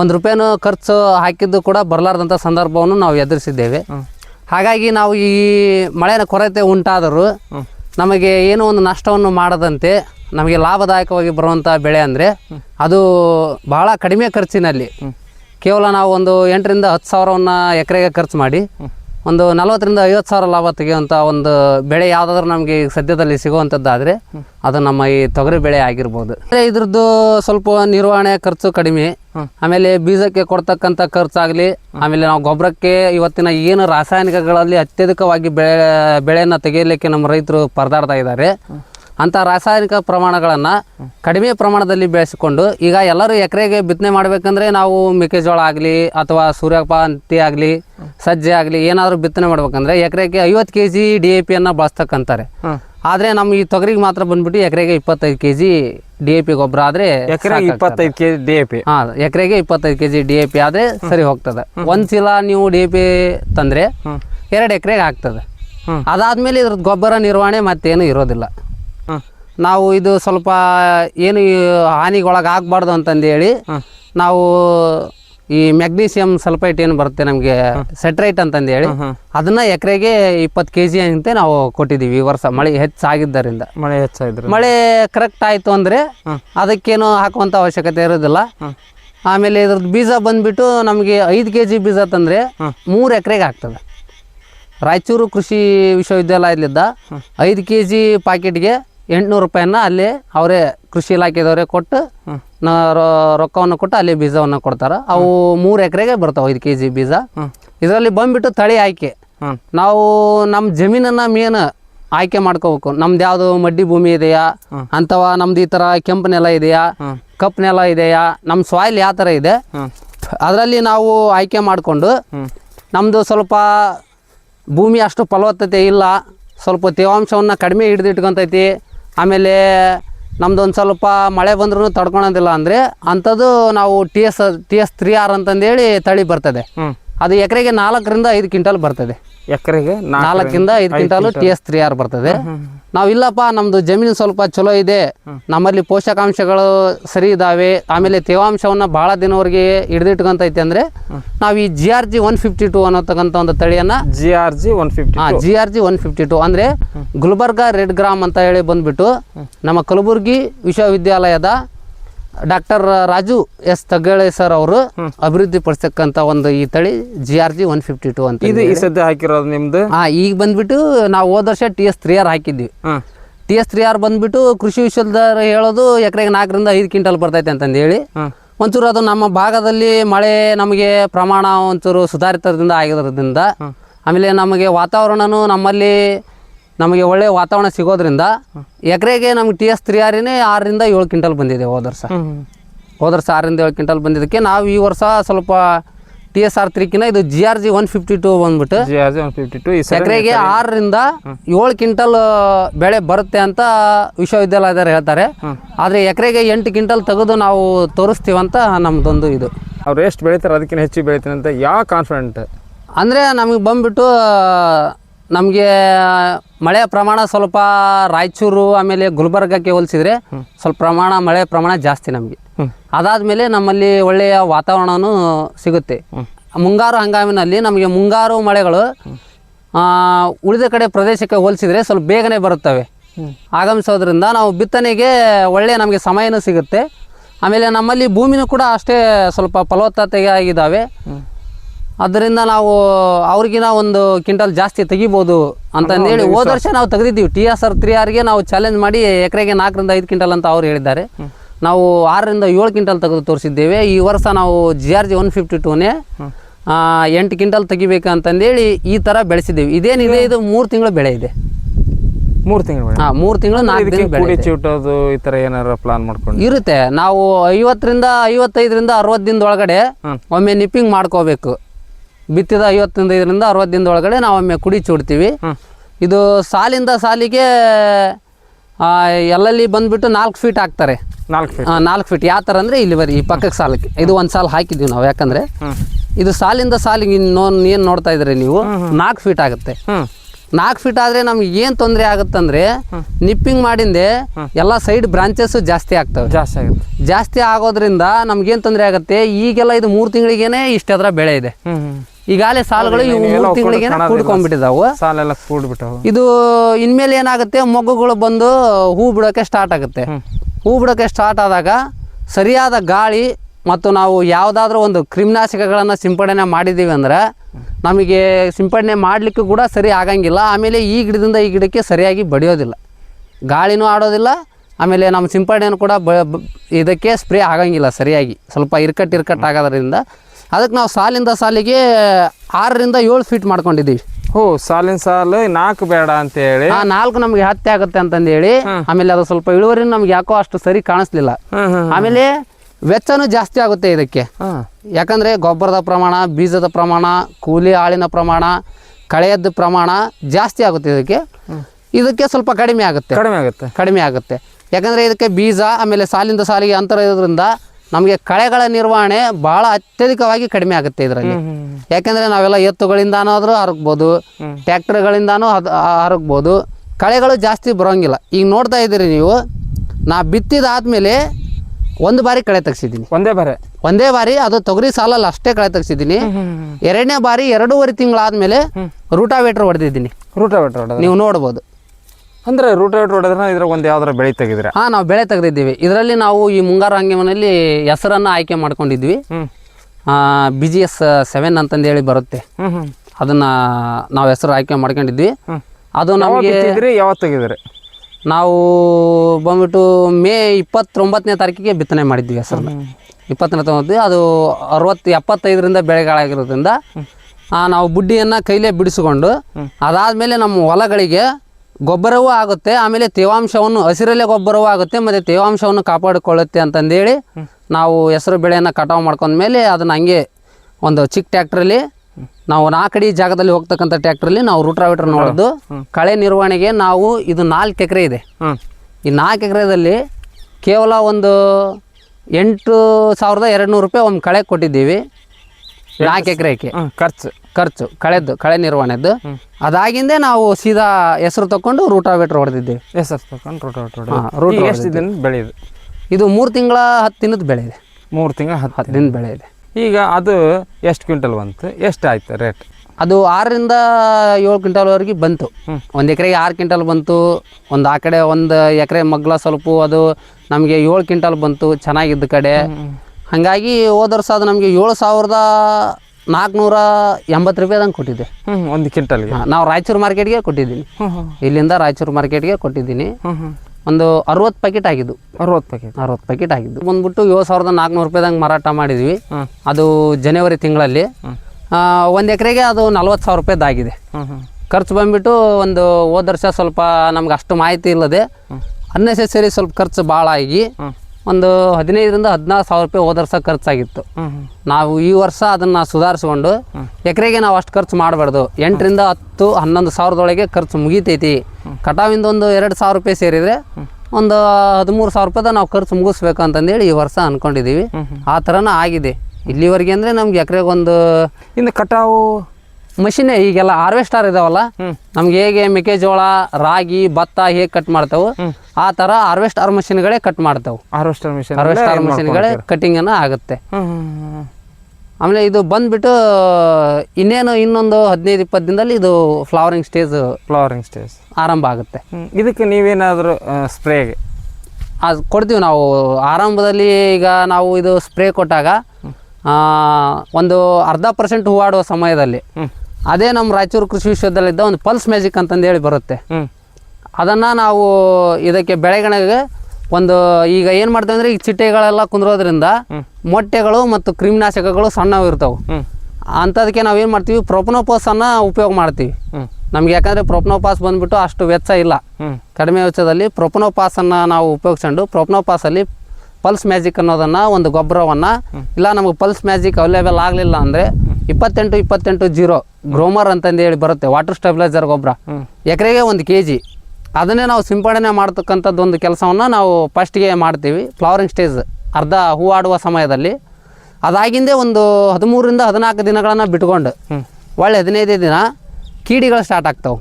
S1: ಒಂದು ರೂಪಾಯಿನೂ ಖರ್ಚು ಹಾಕಿದ್ದು ಕೂಡ ಬರಲಾರ್ದಂಥ ಸಂದರ್ಭವನ್ನು ನಾವು ಎದುರಿಸಿದ್ದೇವೆ. ಹಾಗಾಗಿ ನಾವು ಈ ಮಳೆಯ ಕೊರತೆ ಉಂಟಾದರೂ ನಮಗೆ ಏನೋ ಒಂದು ನಷ್ಟವನ್ನು ಮಾಡದಂತೆ ನಮಗೆ ಲಾಭದಾಯಕವಾಗಿ ಬರುವಂಥ ಬೆಳೆ ಅಂದರೆ ಅದು ಬಹಳ ಕಡಿಮೆ ಖರ್ಚಿನಲ್ಲಿ ಕೇವಲ ನಾವು ಒಂದು ಎಂಟರಿಂದ ಹತ್ತು ಸಾವಿರವನ್ನು ಎಕರೆಗೆ ಖರ್ಚು ಮಾಡಿ ಒಂದು ನಲವತ್ತರಿಂದ ಐವತ್ತು ಸಾವಿರ ಲಾಭ ತೆಗೆಯುವಂಥ ಒಂದು ಬೆಳೆ ಯಾವುದಾದ್ರೂ ನಮಗೆ ಈಗ ಸದ್ಯದಲ್ಲಿ ಸಿಗುವಂಥದ್ದಾದರೆ ಅದು ನಮ್ಮ ಈ ತೊಗರಿ ಬೆಳೆ ಆಗಿರ್ಬೋದು. ಅಂದರೆ ಇದ್ರದ್ದು ಸ್ವಲ್ಪ ನಿರ್ವಹಣೆ ಖರ್ಚು ಕಡಿಮೆ. ಆಮೇಲೆ ಬೀಜಕ್ಕೆ ಕೊಡ್ತಕ್ಕಂಥ ಖರ್ಚಾಗಲಿ ಆಮೇಲೆ ನಾವು ಗೊಬ್ಬರಕ್ಕೆ ಇವತ್ತಿನ ಏನು ರಾಸಾಯನಿಕಗಳಲ್ಲಿ ಅತ್ಯಧಿಕವಾಗಿ ಬೆಳೆ ಬೆಳೆಯನ್ನು ತೆಗೆಯಲಿಕ್ಕೆ ನಮ್ಮ ರೈತರು ಪರದಾಡ್ತಾ ಇದ್ದಾರೆ. ಅಂಥ ರಾಸಾಯನಿಕ ಪ್ರಮಾಣಗಳನ್ನು ಕಡಿಮೆ ಪ್ರಮಾಣದಲ್ಲಿ ಬೆಳೆಸಿಕೊಂಡು ಈಗ ಎಲ್ಲರೂ ಎಕರೆಗೆ ಬಿತ್ತನೆ ಮಾಡಬೇಕಂದ್ರೆ ನಾವು ಮೆಕ್ಕೆಜೋಳ ಆಗಲಿ ಅಥವಾ ಸೂರ್ಯಕಾಂತಿ ಆಗಲಿ ಸಜ್ಜೆ ಆಗಲಿ ಏನಾದರೂ ಬಿತ್ತನೆ ಮಾಡ್ಬೇಕಂದ್ರೆ ಎಕರೆಗೆ ಐವತ್ತು ಕೆಜಿ ಡಿ ಎ ಪಿಯನ್ನು ಬಳಸ್ತಕ್ಕಂತಾರೆ. ಆದರೆ ನಮ್ಮ ಈ ತೊಗರಿಗೆ ಮಾತ್ರ ಬಂದ್ಬಿಟ್ಟು ಎಕರೆಗೆ ಇಪ್ಪತ್ತೈದು ಕೆಜಿ ಡಿ ಎ ಪಿ ಗೊಬ್ಬರ ಆದ್ರೆ
S2: ಎಕರೆಗೆ ಇಪ್ಪತ್ತೈದು ಕೆಜಿ ಡಿ ಎ ಪಿ
S1: ಹಾಂ ಎಕರೆಗೆ ಇಪ್ಪತ್ತೈದು K G D A P ಆದರೆ ಸರಿ ಹೋಗ್ತದೆ. ಒಂದ್ ಚೀಲ ನೀವು ಡಿ ಎ ಪಿ ತಂದರೆ ಎರಡು ಎಕರೆಗೆ ಆಗ್ತದೆ. ಅದಾದ್ಮೇಲೆ ಇದ್ರದ್ದು ಗೊಬ್ಬರ ನಿರ್ವಹಣೆ ಮತ್ತೇನು ಇರೋದಿಲ್ಲ. ನಾವು ಇದು ಸ್ವಲ್ಪ ಏನು ಹಾನಿಗೊಳಗಾಗಬಾರ್ದು ಹಾನಿಗೊಳಗೆ ಆಗಬಾರ್ದು ಅಂತಂದೇಳಿ ನಾವು ಈ ಮೆಗ್ನೀಷಿಯಂ ಸಲ್ಫೈಟ್ ಏನು ಬರುತ್ತೆ ನಮಗೆ ಸೆಟ್ರೈಟ್ ಅಂತಂದೇಳಿ ಅದನ್ನ ಎಕರೆಗೆ ಇಪ್ಪತ್ತು ಕೆ ಜಿ ಅಂತ ನಾವು ಕೊಟ್ಟಿದ್ದೀವಿ ಈ ವರ್ಷ. ಮಳೆ ಹೆಚ್ಚಾಗಿದ್ದರಿಂದ.
S2: ಮಳೆ ಹೆಚ್ಚಾಗಿದ್ರೆ
S1: ಮಳೆ ಕರೆಕ್ಟ್ ಆಯಿತು ಅಂದರೆ ಅದಕ್ಕೇನು ಹಾಕುವಂಥ ಅವಶ್ಯಕತೆ ಇರೋದಿಲ್ಲ. ಆಮೇಲೆ ಇದ್ರದ್ದು ಬೀಜ ಬಂದ್ಬಿಟ್ಟು ನಮಗೆ ಐದು ಕೆ ಜಿ ಬೀಜ ತಂದರೆ ಮೂರು ಎಕರೆಗೆ ಆಗ್ತದೆ. ರಾಯಚೂರು ಕೃಷಿ ವಿಶ್ವವಿದ್ಯಾಲಯದಲ್ಲಿದ್ದ ಐದು ಕೆ ಜಿ ಪ್ಯಾಕೆಟ್ಗೆ ಎಂಟುನೂರು ರೂಪಾಯಿನ ಅಲ್ಲಿ ಅವರೇ ಕೃಷಿ ಇಲಾಖೆದವರೇ ಕೊಟ್ಟು ನಾ ರೊಕ್ಕವನ್ನು ಕೊಟ್ಟು ಅಲ್ಲಿ ಬೀಜವನ್ನು ಕೊಡ್ತಾರೆ. ಅವು ಮೂರು ಎಕರೆಗೆ ಬರ್ತಾವೆ ಐದು ಕೆ ಜಿ ಬೀಜ ಇದರಲ್ಲಿ ಬಂದ್ಬಿಟ್ಟು ತಳಿ ಆಯ್ಕೆ. ನಾವು ನಮ್ಮ ಜಮೀನನ್ನು ಮೇನ್ ಆಯ್ಕೆ ಮಾಡ್ಕೋಬೇಕು. ನಮ್ದು ಯಾವುದು ಮಡ್ಡಿ ಭೂಮಿ ಇದೆಯಾ? ಅಂಥವ ನಮ್ದು ಈ ಥರ ಕೆಂಪು ನೆಲ ಇದೆಯಾ? ಕಪ್ಪು ನೆಲ ಇದೆಯಾ? ನಮ್ಮ ಸಾಯಿಲ್ ಯಾವ ಥರ ಇದೆ? ಅದರಲ್ಲಿ ನಾವು ಆಯ್ಕೆ ಮಾಡಿಕೊಂಡು ನಮ್ಮದು ಸ್ವಲ್ಪ ಭೂಮಿ ಅಷ್ಟು ಫಲವತ್ತತೆ ಇಲ್ಲ. ಸ್ವಲ್ಪ ತೇವಾಂಶವನ್ನು ಕಡಿಮೆ ಹಿಡಿದಿಟ್ಕೊಂತೈತಿ. ಆಮೇಲೆ ನಮ್ದು ಒಂದು ಸ್ವಲ್ಪ ಮಳೆ ಬಂದ್ರೂ ತಡ್ಕೊಳೋದಿಲ್ಲ ಅಂದರೆ ಅಂಥದ್ದು ನಾವು T S T S three R ಅಂತಂದೇಳಿ ತಳಿ ಬರ್ತದೆ. ಅದು ಎಕರೆಗೆ ನಾಲ್ಕರಿಂದ ಐದು ಕ್ವಿಂಟಲ್ ಬರ್ತದೆ.
S2: ಎಕರೆಗೆ
S1: ನಾಲ್ಕರಿಂದ ಐದು quintal T S three R ಬರ್ತದೆ. ನಾವು ಇಲ್ಲಪ್ಪ ನಮ್ಮದು ಜಮೀನು ಸ್ವಲ್ಪ ಚಲೋ ಇದೆ. ನಮ್ಮಲ್ಲಿ ಪೋಷಕಾಂಶಗಳು ಸರಿ ಇದಾವೆ. ಆಮೇಲೆ ತೇವಾಂಶವನ್ನ ಭಾಳ ದಿನವರೆಗೆ ಹಿಡಿದಿಟ್ಕೊಂತೈತೆ ಅಂದ್ರೆ ನಾವು ಈ G R G one fifty two ಅನ್ನೋತಕ್ಕಂಥ ಒಂದು ತಳಿಯನ್ನ
S2: G R G one fifty
S1: ಹಾ G R G one fifty two ಅಂದ್ರೆ ಗುಲ್ಬರ್ಗಾ ರೆಡ್ ಗ್ರಾಮ್ ಅಂತ ಹೇಳಿ ಬಂದ್ಬಿಟ್ಟು ನಮ್ಮ ಕಲಬುರಗಿ ವಿಶ್ವವಿದ್ಯಾಲಯದ doctor Raju S Taggale sir ಅವರು ಅಭಿವೃದ್ಧಿ ಪಡಿಸ್ತಕ್ಕಂಥ ಒಂದು ಈ ತಳಿ G R G one fifty two ಅಂತ
S2: ಇದು ಈ ಸದ್ಯ ಹಾಕಿರೋದು ನಿಮ್ದು?
S1: ಹಾ ಈಗ ಬಂದ್ಬಿಟ್ಟು ನಾವು ಹೋದ ವರ್ಷ ಟಿ ಎಸ್ ತ್ರೀ ಆರ್ ಹಾಕಿದ್ವಿ. ಟಿ ಎಸ್ ತ್ರೀ ಆರ್ ಬಂದ್ಬಿಟ್ಟು ಕೃಷಿ ವಿಶ್ವದಾರ ಹೇಳೋದು ಎಕರೆಗೆ ನಾಲ್ಕರಿಂದ ಐದು ಕ್ವಿಂಟಲ್ ಬರ್ತೈತೆ ಅಂತಂದು ಹೇಳಿ. ಒಂಚೂರು ಅದು ನಮ್ಮ ಭಾಗದಲ್ಲಿ ಮಳೆ ನಮಗೆ ಪ್ರಮಾಣ ಒಂಚೂರು ಸುಧಾರಿತದಿಂದ ಆಗಿರೋದ್ರಿಂದ ಆಮೇಲೆ ನಮಗೆ ವಾತಾವರಣನೂ ನಮ್ಮಲ್ಲಿ ನಮಗೆ ಒಳ್ಳೆಯ ವಾತಾವರಣ ಸಿಗೋದ್ರಿಂದ ಎಕರೆಗೆ ನಮ್ಗೆ ಟಿ ಎಸ್ ತ್ರೀ ಆರಿನೇ ಆರರಿಂದ ಏಳು ಕ್ವಿಂಟಲ್ ಬಂದಿದೆ ಹೋದ ವರ್ಷ. ಹೋದ ವರ್ಷ ಆರರಿಂದ ಏಳು ಕ್ವಿಂಟಲ್ ಬಂದಿದ್ದಕ್ಕೆ ನಾವು ಈ ವರ್ಷ ಸ್ವಲ್ಪ ಟಿ ಎಸ್ ಆರ್ ತ್ರೀಕಿನ ಇದು G R G one fifty two ಬಂದ್ಬಿಟ್ಟು
S2: G R G one fifty two
S1: ಎಕರೆಗೆ ಆರರಿಂದ ಏಳು ಕ್ವಿಂಟಲ್ ಬೆಳೆ ಬರುತ್ತೆ ಅಂತ ವಿಶ್ವವಿದ್ಯಾಲಯದವರು ಹೇಳ್ತಾರೆ. ಆದರೆ ಎಕರೆಗೆ ಎಂಟು ಕ್ವಿಂಟಲ್ ತೆಗೆದು ನಾವು ತೋರಿಸ್ತೀವಂತ ನಮ್ಮದೊಂದು ಇದು.
S2: ಅವ್ರು ಎಷ್ಟು ಬೆಳೀತಾರೆ ಅದಕ್ಕಿಂತ ಹೆಚ್ಚು ಬೆಳೀತಾರೆ ಅಂತ ಯಾವ ಕಾನ್ಫಿಡೆಂಟ್
S1: ಅಂದರೆ ನಮಗೆ ಬಂದ್ಬಿಟ್ಟು ನಮಗೆ ಮಳೆ ಪ್ರಮಾಣ ಸ್ವಲ್ಪ ರಾಯಚೂರು ಆಮೇಲೆ ಗುಲ್ಬರ್ಗಕ್ಕೆ ಹೋಲಿಸಿದ್ರೆ ಸ್ವಲ್ಪ ಪ್ರಮಾಣ ಮಳೆ ಪ್ರಮಾಣ ಜಾಸ್ತಿ ನಮಗೆ. ಅದಾದಮೇಲೆ ನಮ್ಮಲ್ಲಿ ಒಳ್ಳೆಯ ವಾತಾವರಣವೂ ಸಿಗುತ್ತೆ. ಮುಂಗಾರು ಹಂಗಾಮಿನಲ್ಲಿ ನಮಗೆ ಮುಂಗಾರು ಮಳೆಗಳು ಉಳಿದ ಕಡೆ ಪ್ರದೇಶಕ್ಕೆ ಹೋಲಿಸಿದ್ರೆ ಸ್ವಲ್ಪ ಬೇಗನೆ ಬರುತ್ತವೆ. ಆಗಮಿಸೋದ್ರಿಂದ ನಾವು ಬಿತ್ತನೆಗೆ ಒಳ್ಳೆಯ ನಮಗೆ ಸಮಯನೂ ಸಿಗುತ್ತೆ. ಆಮೇಲೆ ನಮ್ಮಲ್ಲಿ ಭೂಮಿನೂ ಕೂಡ ಅಷ್ಟೇ ಸ್ವಲ್ಪ ಫಲವತ್ತತೆಯಾಗಿದ್ದಾವೆ ಅದರಿಂದ ನಾವು ಅವ್ರಿಗಿನ ಒಂದು ಕಿಂಟಲ್ ಜಾಸ್ತಿ ತೆಗಿಬೋದು ಅಂತಂದೇಳಿ ಹೋದ ವರ್ಷ ನಾವು ತೆಗೆದಿದ್ದೀವಿ. ಟಿ ಎಸ್ ಆರ್ ತ್ರೀ ಆರ್ಗೆ ನಾವು ಚಾಲೆಂಜ್ ಮಾಡಿ ಎಕರೆಗೆ ನಾಲ್ಕರಿಂದ ಐದು ಕಿಂಟಲ್ ಅಂತ ಅವ್ರು ಹೇಳಿದ್ದಾರೆ. ನಾವು ಆರರಿಂದ ಏಳು ಕಿಂಟಲ್ ತೆಗೆದು ತೋರಿಸಿದ್ದೇವೆ. ಈ ವರ್ಷ ನಾವು G R G one fifty ಟೂನೇ ಎಂಟು ಕಿಂಟಲ್ ತೆಗಿಬೇಕು ಅಂತಂದೇಳಿ ಈ ಥರ ಬೆಳೆಸಿದ್ದೀವಿ. ಇದೇನಿದೆ? ಇದು ಮೂರು ತಿಂಗಳು ಬೆಳೆ ಇದೆ.
S2: ಮೂರು ತಿಂಗಳು
S1: ಹಾಂ ಮೂರು ತಿಂಗಳು ನಾಲ್ಕು ದಿನ ಬೆಳೆ
S2: ಈ ಥರ ಏನಾರ ಪ್ಲಾನ್ ಮಾಡ್ಕೊಂಡು?
S1: ಇರುತ್ತೆ. ನಾವು ಐವತ್ತರಿಂದ ಐವತ್ತೈದರಿಂದ ಅರವತ್ತು ದಿನದೊಳಗಡೆ ಒಮ್ಮೆ ನಿಪ್ಪಿಂಗ್ ಮಾಡ್ಕೋಬೇಕು. ಬಿತ್ತಿದ ಐವತ್ತೈದರಿಂದ ಅರವತ್ತು ದಿನದೊಳಗಡೆ ನಾವು ಒಮ್ಮೆ ಕುಡಿ ಚೂಡ್ತೀವಿ. ಇದು ಸಾಲಿಂದ ಸಾಲಿಗೆ ಎಲ್ಲಲ್ಲಿ ಬಂದ್ಬಿಟ್ಟು ನಾಲ್ಕು ಫೀಟ್ ಹಾಕ್ತಾರೆ.
S2: ನಾಲ್ಕು ಫೀಟ್
S1: ನಾಲ್ಕು ಫೀಟ್ ಯಾವ ಥರ ಅಂದರೆ ಇಲ್ಲಿ ಬರೀ ಈ ಪಕ್ಕಕ್ಕೆ ಸಾಲಕ್ಕೆ. ಇದು ಒಂದು ಸಾಲ ಹಾಕಿದ್ದೀವಿ ನಾವು. ಯಾಕಂದರೆ ಇದು ಸಾಲಿಂದ ಸಾಲಿಗೆ ನೋ ಏನು ನೋಡ್ತಾ ಇದ್ರಿ ನೀವು? ನಾಲ್ಕು ಫೀಟ್ ಆಗುತ್ತೆ. ನಾಲ್ಕು ಫೀಟ್ ಆದರೆ ನಮ್ಗೆ ಏನು ತೊಂದರೆ ಆಗುತ್ತಂದ್ರೆ ನಿಪ್ಪಿಂಗ್ ಮಾಡಿಂದೆ ಎಲ್ಲ ಸೈಡ್ ಬ್ರಾಂಚಸ್ ಜಾಸ್ತಿ ಆಗ್ತವೆ.
S2: ಜಾಸ್ತಿ ಆಗುತ್ತೆ.
S1: ಜಾಸ್ತಿ ಆಗೋದ್ರಿಂದ ನಮ್ಗೇನು ತೊಂದರೆ ಆಗುತ್ತೆ? ಈಗೆಲ್ಲ ಇದು ಮೂರು ತಿಂಗಳಿಗೇನೆ ಇಷ್ಟದ್ರ ಬೆಳೆ ಇದೆ. ಈಗಾಗಲೇ ಸಾಲುಗಳು ಇವು ಮೂರು
S2: ತಿಂಗಳಿಗೆ.
S1: ಕೂಡ್ಕೊಂಡ್ಬಿಟ್ಟಿದಾವು.
S2: ಸಾಲೆಲ್ಲ ಕೂಡ್ಬಿಟ್ಟವು.
S1: ಇದು ಇನ್ಮೇಲೆ ಏನಾಗುತ್ತೆ ಮೊಗ್ಗುಗಳು ಬಂದು ಹೂ ಬಿಡೋಕೆ ಸ್ಟಾರ್ಟ್ ಆಗುತ್ತೆ. ಹೂ ಬಿಡೋಕೆ ಸ್ಟಾರ್ಟ್ ಆದಾಗ ಸರಿಯಾದ ಗಾಳಿ ಮತ್ತು ನಾವು ಯಾವುದಾದ್ರೂ ಒಂದು ಕ್ರಿಮಿನಾಶಕಗಳನ್ನು ಸಿಂಪಡಣೆ ಮಾಡಿದ್ದೀವಿ ಅಂದರೆ ನಮಗೆ ಸಿಂಪಡಣೆ ಮಾಡಲಿಕ್ಕೂ ಕೂಡ ಸರಿ ಆಗಂಗಿಲ್ಲ. ಆಮೇಲೆ ಈ ಗಿಡದಿಂದ ಈ ಗಿಡಕ್ಕೆ ಸರಿಯಾಗಿ ಬಡಿಯೋದಿಲ್ಲ. ಗಾಳಿನೂ ಆಡೋದಿಲ್ಲ ಆಮೇಲೆ ನಮ್ಮ ಸಿಂಪಡಣೆಯೂ ಕೂಡ ಬ ಇದಕ್ಕೆ ಸ್ಪ್ರೇ ಆಗಂಗಿಲ್ಲ ಸರಿಯಾಗಿ. ಸ್ವಲ್ಪ ಇರ್ಕಟ್ ಇರ್ಕಟ್ ಆಗೋದ್ರಿಂದ ಅದಕ್ಕೆ ನಾವು ಸಾಲಿಂದ ಸಾಲಿಗೆ ಆರರಿಂದ ಏಳು ಫೀಟ್ ಮಾಡ್ಕೊಂಡಿದ್ದೀವಿ.
S2: ಹೋ ಸಾಲಿನ ಸಾಲು ನಾಲ್ಕು ಬೇಡ ಅಂತೇಳಿ
S1: ಆ ನಾಲ್ಕು ನಮ್ಗೆ ಹತ್ಯೆ ಆಗುತ್ತೆ ಅಂತಂದು ಹೇಳಿ ಆಮೇಲೆ ಅದು ಸ್ವಲ್ಪ ಇಳುವರಿ ನಮ್ಗೆ ಯಾಕೋ ಅಷ್ಟು ಸರಿ ಕಾಣಿಸ್ಲಿಲ್ಲ. ಆಮೇಲೆ ವೆಚ್ಚನೂ ಜಾಸ್ತಿ ಆಗುತ್ತೆ ಇದಕ್ಕೆ.
S2: ಯಾಕಂದ್ರೆ
S1: ಯಾಕಂದರೆ ಗೊಬ್ಬರದ ಪ್ರಮಾಣ ಬೀಜದ ಪ್ರಮಾಣ ಕೂಲಿ ಆಳಿನ ಪ್ರಮಾಣ ಕಳೆಯದ ಪ್ರಮಾಣ ಜಾಸ್ತಿ ಆಗುತ್ತೆ ಇದಕ್ಕೆ. ಇದಕ್ಕೆ ಸ್ವಲ್ಪ ಕಡಿಮೆ ಆಗುತ್ತೆ.
S2: ಕಡಿಮೆ ಆಗುತ್ತೆ.
S1: ಕಡಿಮೆ ಆಗುತ್ತೆ. ಯಾಕಂದ್ರೆ ಇದಕ್ಕೆ ಬೀಜ ಆಮೇಲೆ ಸಾಲಿಂದ ಸಾಲಿಗೆ ಅಂತರ ಇರೋದ್ರಿಂದ ನಮಗೆ ಕಳೆಗಳ ನಿರ್ವಹಣೆ ಬಹಳ ಅತ್ಯಧಿಕವಾಗಿ ಕಡಿಮೆ ಆಗುತ್ತೆ ಇದರಲ್ಲಿ. ಯಾಕಂದರೆ ನಾವೆಲ್ಲ ಎತ್ತುಗಳಿಂದಾನಾದರೂ ಹರಗ್ಬೋದು ಟ್ಯಾಕ್ಟರ್ಗಳಿಂದಾನೂ ಅದು ಹರಗ್ಬೋದು. ಕಳೆಗಳು ಜಾಸ್ತಿ ಬರೋಂಗಿಲ್ಲ. ಈಗ ನೋಡ್ತಾ ಇದ್ದೀರಿ ನೀವು ನಾ ಬಿತ್ತಿದಾದ್ಮೇಲೆ ಒಂದು ಬಾರಿ ಕಳೆ ತೆಗ್ಸಿದ್ದೀನಿ.
S2: ಒಂದೇ ಬಾರಿ?
S1: ಒಂದೇ ಬಾರಿ ಅದು ತೊಗರಿ ಸಾಲಲ್ಲಿ ಅಷ್ಟೇ ಕಳೆ ತೆಗ್ಸಿದ್ದೀನಿ. ಎರಡನೇ ಬಾರಿ ಎರಡೂವರೆ ತಿಂಗಳಾದ್ಮೇಲೆ ರೂಟಾವೇಟ್ರ್ ಹೊಡೆದಿದ್ದೀನಿ.
S2: ರೂಟಾವೇಟ್ರ್
S1: ನೀವು ನೋಡ್ಬೋದು.
S2: ಅಂದ್ರೆ ರೂಟಾವೇಟ್ರ್ ಹೊಡೆದ್ರೆ ಇದ್ರ ಒಂದು ಯಾವ್ದಾರ ಬೆಳೆ ತೆಗೆದ್ರೆ.
S1: ಹಾ ನಾವು ಬೆಳೆ ತೆಗೆದಿದ್ದೀವಿ. ಇದರಲ್ಲಿ ನಾವು ಈ ಮುಂಗಾರು ಹಂಗಿಮನಲ್ಲಿ ಹೆಸರನ್ನ ಆಯ್ಕೆ ಮಾಡ್ಕೊಂಡಿದ್ವಿ. ಬಿ ಜಿ ಎಸ್ ಸೆವೆನ್ ಅಂತಂದೇಳಿ ಬರುತ್ತೆ. ಅದನ್ನ ನಾವು ಹೆಸರು ಆಯ್ಕೆ ಮಾಡ್ಕೊಂಡಿದ್ವಿ. ಅದು ನಮಗೆ
S2: ಯಾವತ್ತು ತೆಗೆದ್ರೆ?
S1: ನಾವು ಬಂದ್ಬಿಟ್ಟು ಮೇ ಇಪ್ಪತ್ತೊಂಬತ್ತನೇ ತಾರೀಕಿಗೆ ಬಿತ್ತನೆ ಮಾಡಿದ್ವಿ ಹೆಸರನ್ನ. ಇಪ್ಪತ್ತನೇ ತೊಗೊಂಡ್ವಿ ಅದು ಅರವತ್ತು ಎಪ್ಪತ್ತೈದರಿಂದ ಬೆಳೆಗಳಾಗಿರೋದ್ರಿಂದ ನಾವು ಬುಡ್ಡಿಯನ್ನು ಕೈಲೇ ಬಿಡಿಸಿಕೊಂಡು ಅದಾದಮೇಲೆ ನಮ್ಮ ಹೊಲಗಳಿಗೆ ಗೊಬ್ಬರವೂ ಆಗುತ್ತೆ ಆಮೇಲೆ ತೇವಾಂಶವನ್ನು ಹಸಿರಲ್ಲೇ ಗೊಬ್ಬರವೂ ಆಗುತ್ತೆ ಮತ್ತು ತೇವಾಂಶವನ್ನು ಕಾಪಾಡಿಕೊಳ್ಳುತ್ತೆ ಅಂತಂದೇಳಿ ನಾವು ಹೆಸರು ಬೆಳೆಯನ್ನು ಕಟಾವು ಮಾಡ್ಕೊಂಡ್ಮೇಲೆ ಅದನ್ನ ಹಂಗೆ ಒಂದು ಚಿಕ್ಕ ಟ್ಯಾಕ್ಟ್ರಲ್ಲಿ ನಾವು ನಾಲ್ಕಡಿ ಜಾಗದಲ್ಲಿ ಹೋಗ್ತಕ್ಕಂಥ ಟ್ಯಾಕ್ಟ್ರಲ್ಲಿ ನಾವು ರೂಟ್ರಾವೇಟರ್ ನೋಡೋದು. ಕಳೆ ನಿರ್ವಹಣೆಗೆ ನಾವು ಇದು ನಾಲ್ಕು ಎಕರೆ ಇದೆ. ಈ ನಾಲ್ಕು ಎಕರೆದಲ್ಲಿ ಕೇವಲ ಒಂದು ಎಂಟು ಸಾವಿರದ ಎರಡು ನೂರು ರೂಪಾಯಿ ಒಂದು ಕಳೆ ಕೊಟ್ಟಿದ್ದೀವಿ. ನಾಲ್ಕು ಎಕರೆಗೆ
S2: ಖರ್ಚು.
S1: ಖರ್ಚು ಕಳೆದ್ದು ಕಳೆ ನಿರ್ವಹಣೆದ್ದು ಅದಾಗಿಂದೇ ನಾವು ಸೀದಾ ಹೆಸರು ತಕೊಂಡು ರೂಟಾವೇಟ್ರ್ ಹೊಡೆದಿದ್ದೀವಿ.
S2: ಹೆಸರು ತಕೊಂಡು ತಗೊಂಡು ಹೊಡೆದು ಎಷ್ಟು ದಿನ ಬೆಳೆಯುದು?
S1: ಇದು ಮೂರು ತಿಂಗಳ ಹತ್ತು ದಿನದ ಬೆಳೆ ಇದೆ.
S2: ಮೂರು ತಿಂಗಳ ಹತ್ತು
S1: ಹತ್ತು ದಿನದ ಬೆಳೆ ಇದೆ.
S2: ಈಗ ಅದು ಎಷ್ಟು ಕ್ವಿಂಟಲ್ ಬಂತು? ಎಷ್ಟು ಆಯ್ತು ರೇಟ್?
S1: ಅದು ಆರರಿಂದ ಏಳು ಕ್ವಿಂಟಲ್ವರೆಗೆ ಬಂತು. ಒಂದು ಎಕರೆಗೆ ಆರು ಕ್ವಿಂಟಲ್ ಬಂತು. ಒಂದು ಆ ಕಡೆ ಒಂದು ಎಕರೆ ಮಗ್ಲ ಸ್ವಲ್ಪ ಅದು ನಮಗೆ ಏಳು ಕ್ವಿಂಟಲ್ ಬಂತು. ಚೆನ್ನಾಗಿದ್ದ ಕಡೆ. ಹಾಗಾಗಿ ಹೋದ ವರ್ಷ ಅದು ನಮಗೆ ಏಳು ಸಾವಿರದ ನಾಲ್ಕುನೂರ ಎಂಬತ್ತು ರೂಪಾಯಿದಂಗೆ ಕೊಟ್ಟಿದ್ದೆ.
S2: ಹ್ಞೂ ಒಂದು ಕ್ವಿಂಟಲ್ಗೆ
S1: ಹಾ, ನಾವು ರಾಯಚೂರು ಮಾರ್ಕೆಟ್ಗೆ ಕೊಟ್ಟಿದ್ದೀನಿ. ಇಲ್ಲಿಂದ ರಾಯಚೂರು ಮಾರ್ಕೆಟ್ಗೆ ಕೊಟ್ಟಿದ್ದೀನಿ. ಒಂದು ಅರವತ್ತು ಪ್ಯಾಕೆಟ್ ಆಗಿದ್ದು.
S2: ಅರವತ್ತು ಪ್ಯಾಕೆಟ್
S1: ಅರವತ್ತು ಪ್ಯಾಕೆಟ್ ಆಗಿದ್ದು. ಬಂದ್ಬಿಟ್ಟು ಏಳು ಸಾವಿರದ ನಾಲ್ಕುನೂರು ರೂಪಾಯಿದಂಗೆ ಮಾರಾಟ ಮಾಡಿದ್ವಿ. ಅದು ಜನವರಿ ತಿಂಗಳಲ್ಲಿ. ಒಂದು ಎಕರೆಗೆ ಅದು ನಲ್ವತ್ತು ಸಾವಿರ ರೂಪಾಯಿದಾಗಿದೆ ಖರ್ಚು ಬಂದ್ಬಿಟ್ಟು ಒಂದು ಹೋದ ವರ್ಷ ಸ್ವಲ್ಪ ನಮ್ಗೆ ಅಷ್ಟು ಮಾಹಿತಿ ಇಲ್ಲದೆ ಅನ್ನೆಸೆಸರಿ ಸ್ವಲ್ಪ ಖರ್ಚು ಭಾಳ ಆಗಿ ಒಂದು ಹದಿನೈದರಿಂದ ಹದಿನಾರು ಸಾವಿರ ರೂಪಾಯಿ ಹೋದ ವರ್ಷ ಖರ್ಚಾಗಿತ್ತು. ನಾವು ಈ ವರ್ಷ ಅದನ್ನು ಸುಧಾರಿಸ್ಕೊಂಡು ಎಕರೆಗೆ ನಾವು ಅಷ್ಟು ಖರ್ಚು ಮಾಡಬಾರ್ದು. ಎಂಟರಿಂದ ಹತ್ತು ಹನ್ನೊಂದು ಸಾವಿರದೊಳಗೆ ಖರ್ಚು ಮುಗಿತೈತಿ. ಕಟಾವಿಂದ ಒಂದು ಎರಡು ಸಾವಿರ ರೂಪಾಯಿ ಸೇರಿದರೆ ಒಂದು ಹದಿಮೂರು ಸಾವಿರ ರೂಪಾಯಿದ ನಾವು ಖರ್ಚು ಮುಗಿಸ್ಬೇಕು ಅಂತಂದೇಳಿ ಈ ವರ್ಷ ಅಂದ್ಕೊಂಡಿದ್ದೀವಿ ಆ ಥರನೂ ಆಗಿದೆ. ಇಲ್ಲಿವರೆಗೆ ಅಂದರೆ ನಮ್ಗೆ ಎಕರೆಗೆ ಒಂದು
S2: ಇನ್ನು ಕಟಾವು
S1: ಮಷಿನೇ ಈಗೆಲ್ಲ ಹಾರ್ವೆಸ್ಟರ್ ಇದಾವಲ್ಲ? ನಮ್ಗೆ ಹೇಗೆ ಮೆಕ್ಕೆಜೋಳ ರಾಗಿ ಭತ್ತ ಹೇಗೆ ಕಟ್ ಮಾಡ್ತಾವೆ ಆ ತರ ಹಾರ್ವೆಸ್ಟರ್ ಮಷಿನ್ಗಳೇ ಕಟ್ ಮಾಡ್ತಾವು.
S2: ಹಾರ್ವೆಸ್ಟರ್ ಮಿಷನ್
S1: ಹಾರ್ವೆಸ್ಟರ್ ಮಷಿನ್ಗಳೇ ಕಟ್ಟಿಂಗನ್ನು ಆಗುತ್ತೆ.
S2: ಹ್ಞೂ ಹ್ಞೂ
S1: ಆಮೇಲೆ ಇದು ಬಂದ್ಬಿಟ್ಟು ಇನ್ನೇನು ಇನ್ನೊಂದು ಹದಿನೈದು ಇಪ್ಪತ್ತು ದಿನದಲ್ಲಿ ಇದು ಫ್ಲವರಿಂಗ್ ಸ್ಟೇಜ್
S2: ಫ್ಲವರಿಂಗ್ ಸ್ಟೇಜ್
S1: ಆರಂಭ ಆಗುತ್ತೆ.
S2: ಇದಕ್ಕೆ ನೀವೇನಾದರೂ ಸ್ಪ್ರೇಗೆ
S1: ಅದು ಕೊಡ್ತೀವಿ ನಾವು. ಆರಂಭದಲ್ಲಿ ಈಗ ನಾವು ಇದು ಸ್ಪ್ರೇ ಕೊಟ್ಟಾಗ ಒಂದು ಅರ್ಧ ಪರ್ಸೆಂಟ್ ಹೂವಾಡುವ ಸಮಯದಲ್ಲಿ ಅದೇ ನಮ್ಮ ರಾಯಚೂರು ಕೃಷಿ ವಿಶ್ವವಿದ್ಯಾಲಯದ ಒಂದು ಪಲ್ಸ್ ಮ್ಯಾಜಿಕ್ ಅಂತಂದೇಳಿ ಬರುತ್ತೆ. ಅದನ್ನು ನಾವು ಇದಕ್ಕೆ ಬೆಳೆಗಳಿಗೆ ಒಂದು ಈಗ ಏನು ಮಾಡ್ತೇವೆ ಅಂದರೆ ಈ ಚಿಟ್ಟೆಗಳೆಲ್ಲ ಕುಂದ್ರೋದ್ರಿಂದ ಮೊಟ್ಟೆಗಳು ಮತ್ತು ಕ್ರಿಮಿನಾಶಕಗಳು ಸಣ್ಣವು ಇರ್ತವೆ. ಅಂಥದಕ್ಕೆ ನಾವು ಏನು ಮಾಡ್ತೀವಿ ಪ್ರೊಪನೋಪಾಸನ್ನು ಉಪಯೋಗ ಮಾಡ್ತೀವಿ. ನಮ್ಗೆ ಯಾಕಂದರೆ ಪ್ರೊಪನೋಪಾಸ್ ಬಂದ್ಬಿಟ್ಟು ಅಷ್ಟು ವೆಚ್ಚ ಇಲ್ಲ. ಕಡಿಮೆ ವೆಚ್ಚದಲ್ಲಿ ಪ್ರೊಪನೋಪಾಸನ್ನು ನಾವು ಉಪಯೋಗಿಸ್ಕೊಂಡು ಪ್ರೊಪನೋಪಾಸಲ್ಲಿ ಪಲ್ಸ್ ಮ್ಯಾಜಿಕ್ ಅನ್ನೋದನ್ನು ಒಂದು ಗೊಬ್ಬರವನ್ನು ಇಲ್ಲ ನಮಗೆ ಪಲ್ಸ್ ಮ್ಯಾಜಿಕ್ ಅವೈಲೇಬಲ್ ಆಗಲಿಲ್ಲ ಅಂದರೆ ಇಪ್ಪತ್ತೆಂಟು ಇಪ್ಪತ್ತೆಂಟು ಜೀರೋ ಗ್ರೋಮರ್ ಅಂತಂದು ಹೇಳಿ ಬರುತ್ತೆ ವಾಟರ್ ಸ್ಟೆಬಿಲೈಸರ್ ಗೊಬ್ಬರ. ಎಕರೆಗೆ ಒಂದು ಕೆ ಜಿ ಅದನ್ನೇ ನಾವು ಸಿಂಪಡಣೆ ಮಾಡ್ತಕ್ಕಂಥದ್ದು ಒಂದು ಕೆಲಸವನ್ನು ನಾವು ಫಸ್ಟ್ಗೆ ಮಾಡ್ತೀವಿ ಫ್ಲವರಿಂಗ್ ಸ್ಟೇಜ್ ಅರ್ಧ ಹೂ ಆಡುವ ಸಮಯದಲ್ಲಿ. ಅದಾಗಿಂದೇ ಒಂದು ಹದಿಮೂರರಿಂದ ಹದಿನಾಲ್ಕು ದಿನಗಳನ್ನು ಬಿಟ್ಕೊಂಡು ಒಳ್ಳೆ ಹದಿನೈದು ದಿನ ಕೀಡಿಗಳು ಸ್ಟಾರ್ಟ್ ಆಗ್ತಾವೆ.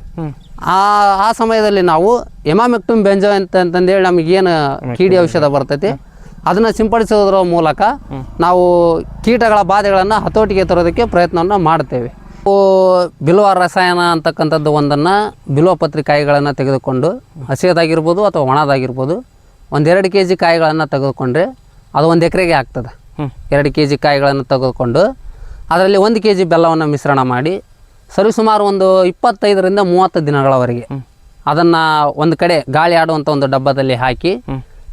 S1: ಆ ಆ ಸಮಯದಲ್ಲಿ ನಾವು ಎಮಾಮೆಕ್ಟುಮ್ ಬೆಂಜೋ ಅಂತ ಅಂತಂದೇಳಿ ನಮಗೇನು ಕೀಡಿ ಔಷಧ ಬರ್ತೈತಿ ಅದನ್ನು ಸಿಂಪಡಿಸೋದ್ರ ಮೂಲಕ ನಾವು ಕೀಟಗಳ ಬಾಧೆಗಳನ್ನು ಹತೋಟಿಗೆ ತರೋದಕ್ಕೆ ಪ್ರಯತ್ನವನ್ನು ಮಾಡ್ತೇವೆ. ಬಿಲ್ವ ರಸಾಯನ ಅಂತಕ್ಕಂಥದ್ದು ಒಂದನ್ನು ಬಿಲ್ವ ಪತ್ರಿ ಕಾಯಿಗಳನ್ನು ತೆಗೆದುಕೊಂಡು ಹಸಿಯದಾಗಿರ್ಬೋದು ಅಥವಾ ಒಣದಾಗಿರ್ಬೋದು ಒಂದೆರಡು ಕೆ ಜಿ ಕಾಯಿಗಳನ್ನು ತೆಗೆದುಕೊಂಡ್ರೆ ಅದು ಒಂದು ಎಕರೆಗೆ ಆಗ್ತದೆ. ಎರಡು ಕೆ ಜಿ ಕಾಯಿಗಳನ್ನು ತೆಗೆದುಕೊಂಡು ಅದರಲ್ಲಿ ಒಂದು ಕೆ ಜಿ ಬೆಲ್ಲವನ್ನು ಮಿಶ್ರಣ ಮಾಡಿ ಸರಿಸುಮಾರು ಒಂದು ಇಪ್ಪತ್ತೈದರಿಂದ ಮೂವತ್ತು ದಿನಗಳವರೆಗೆ ಅದನ್ನು ಒಂದು ಕಡೆ ಗಾಳಿ ಆಡುವಂಥ ಒಂದು ಡಬ್ಬದಲ್ಲಿ ಹಾಕಿ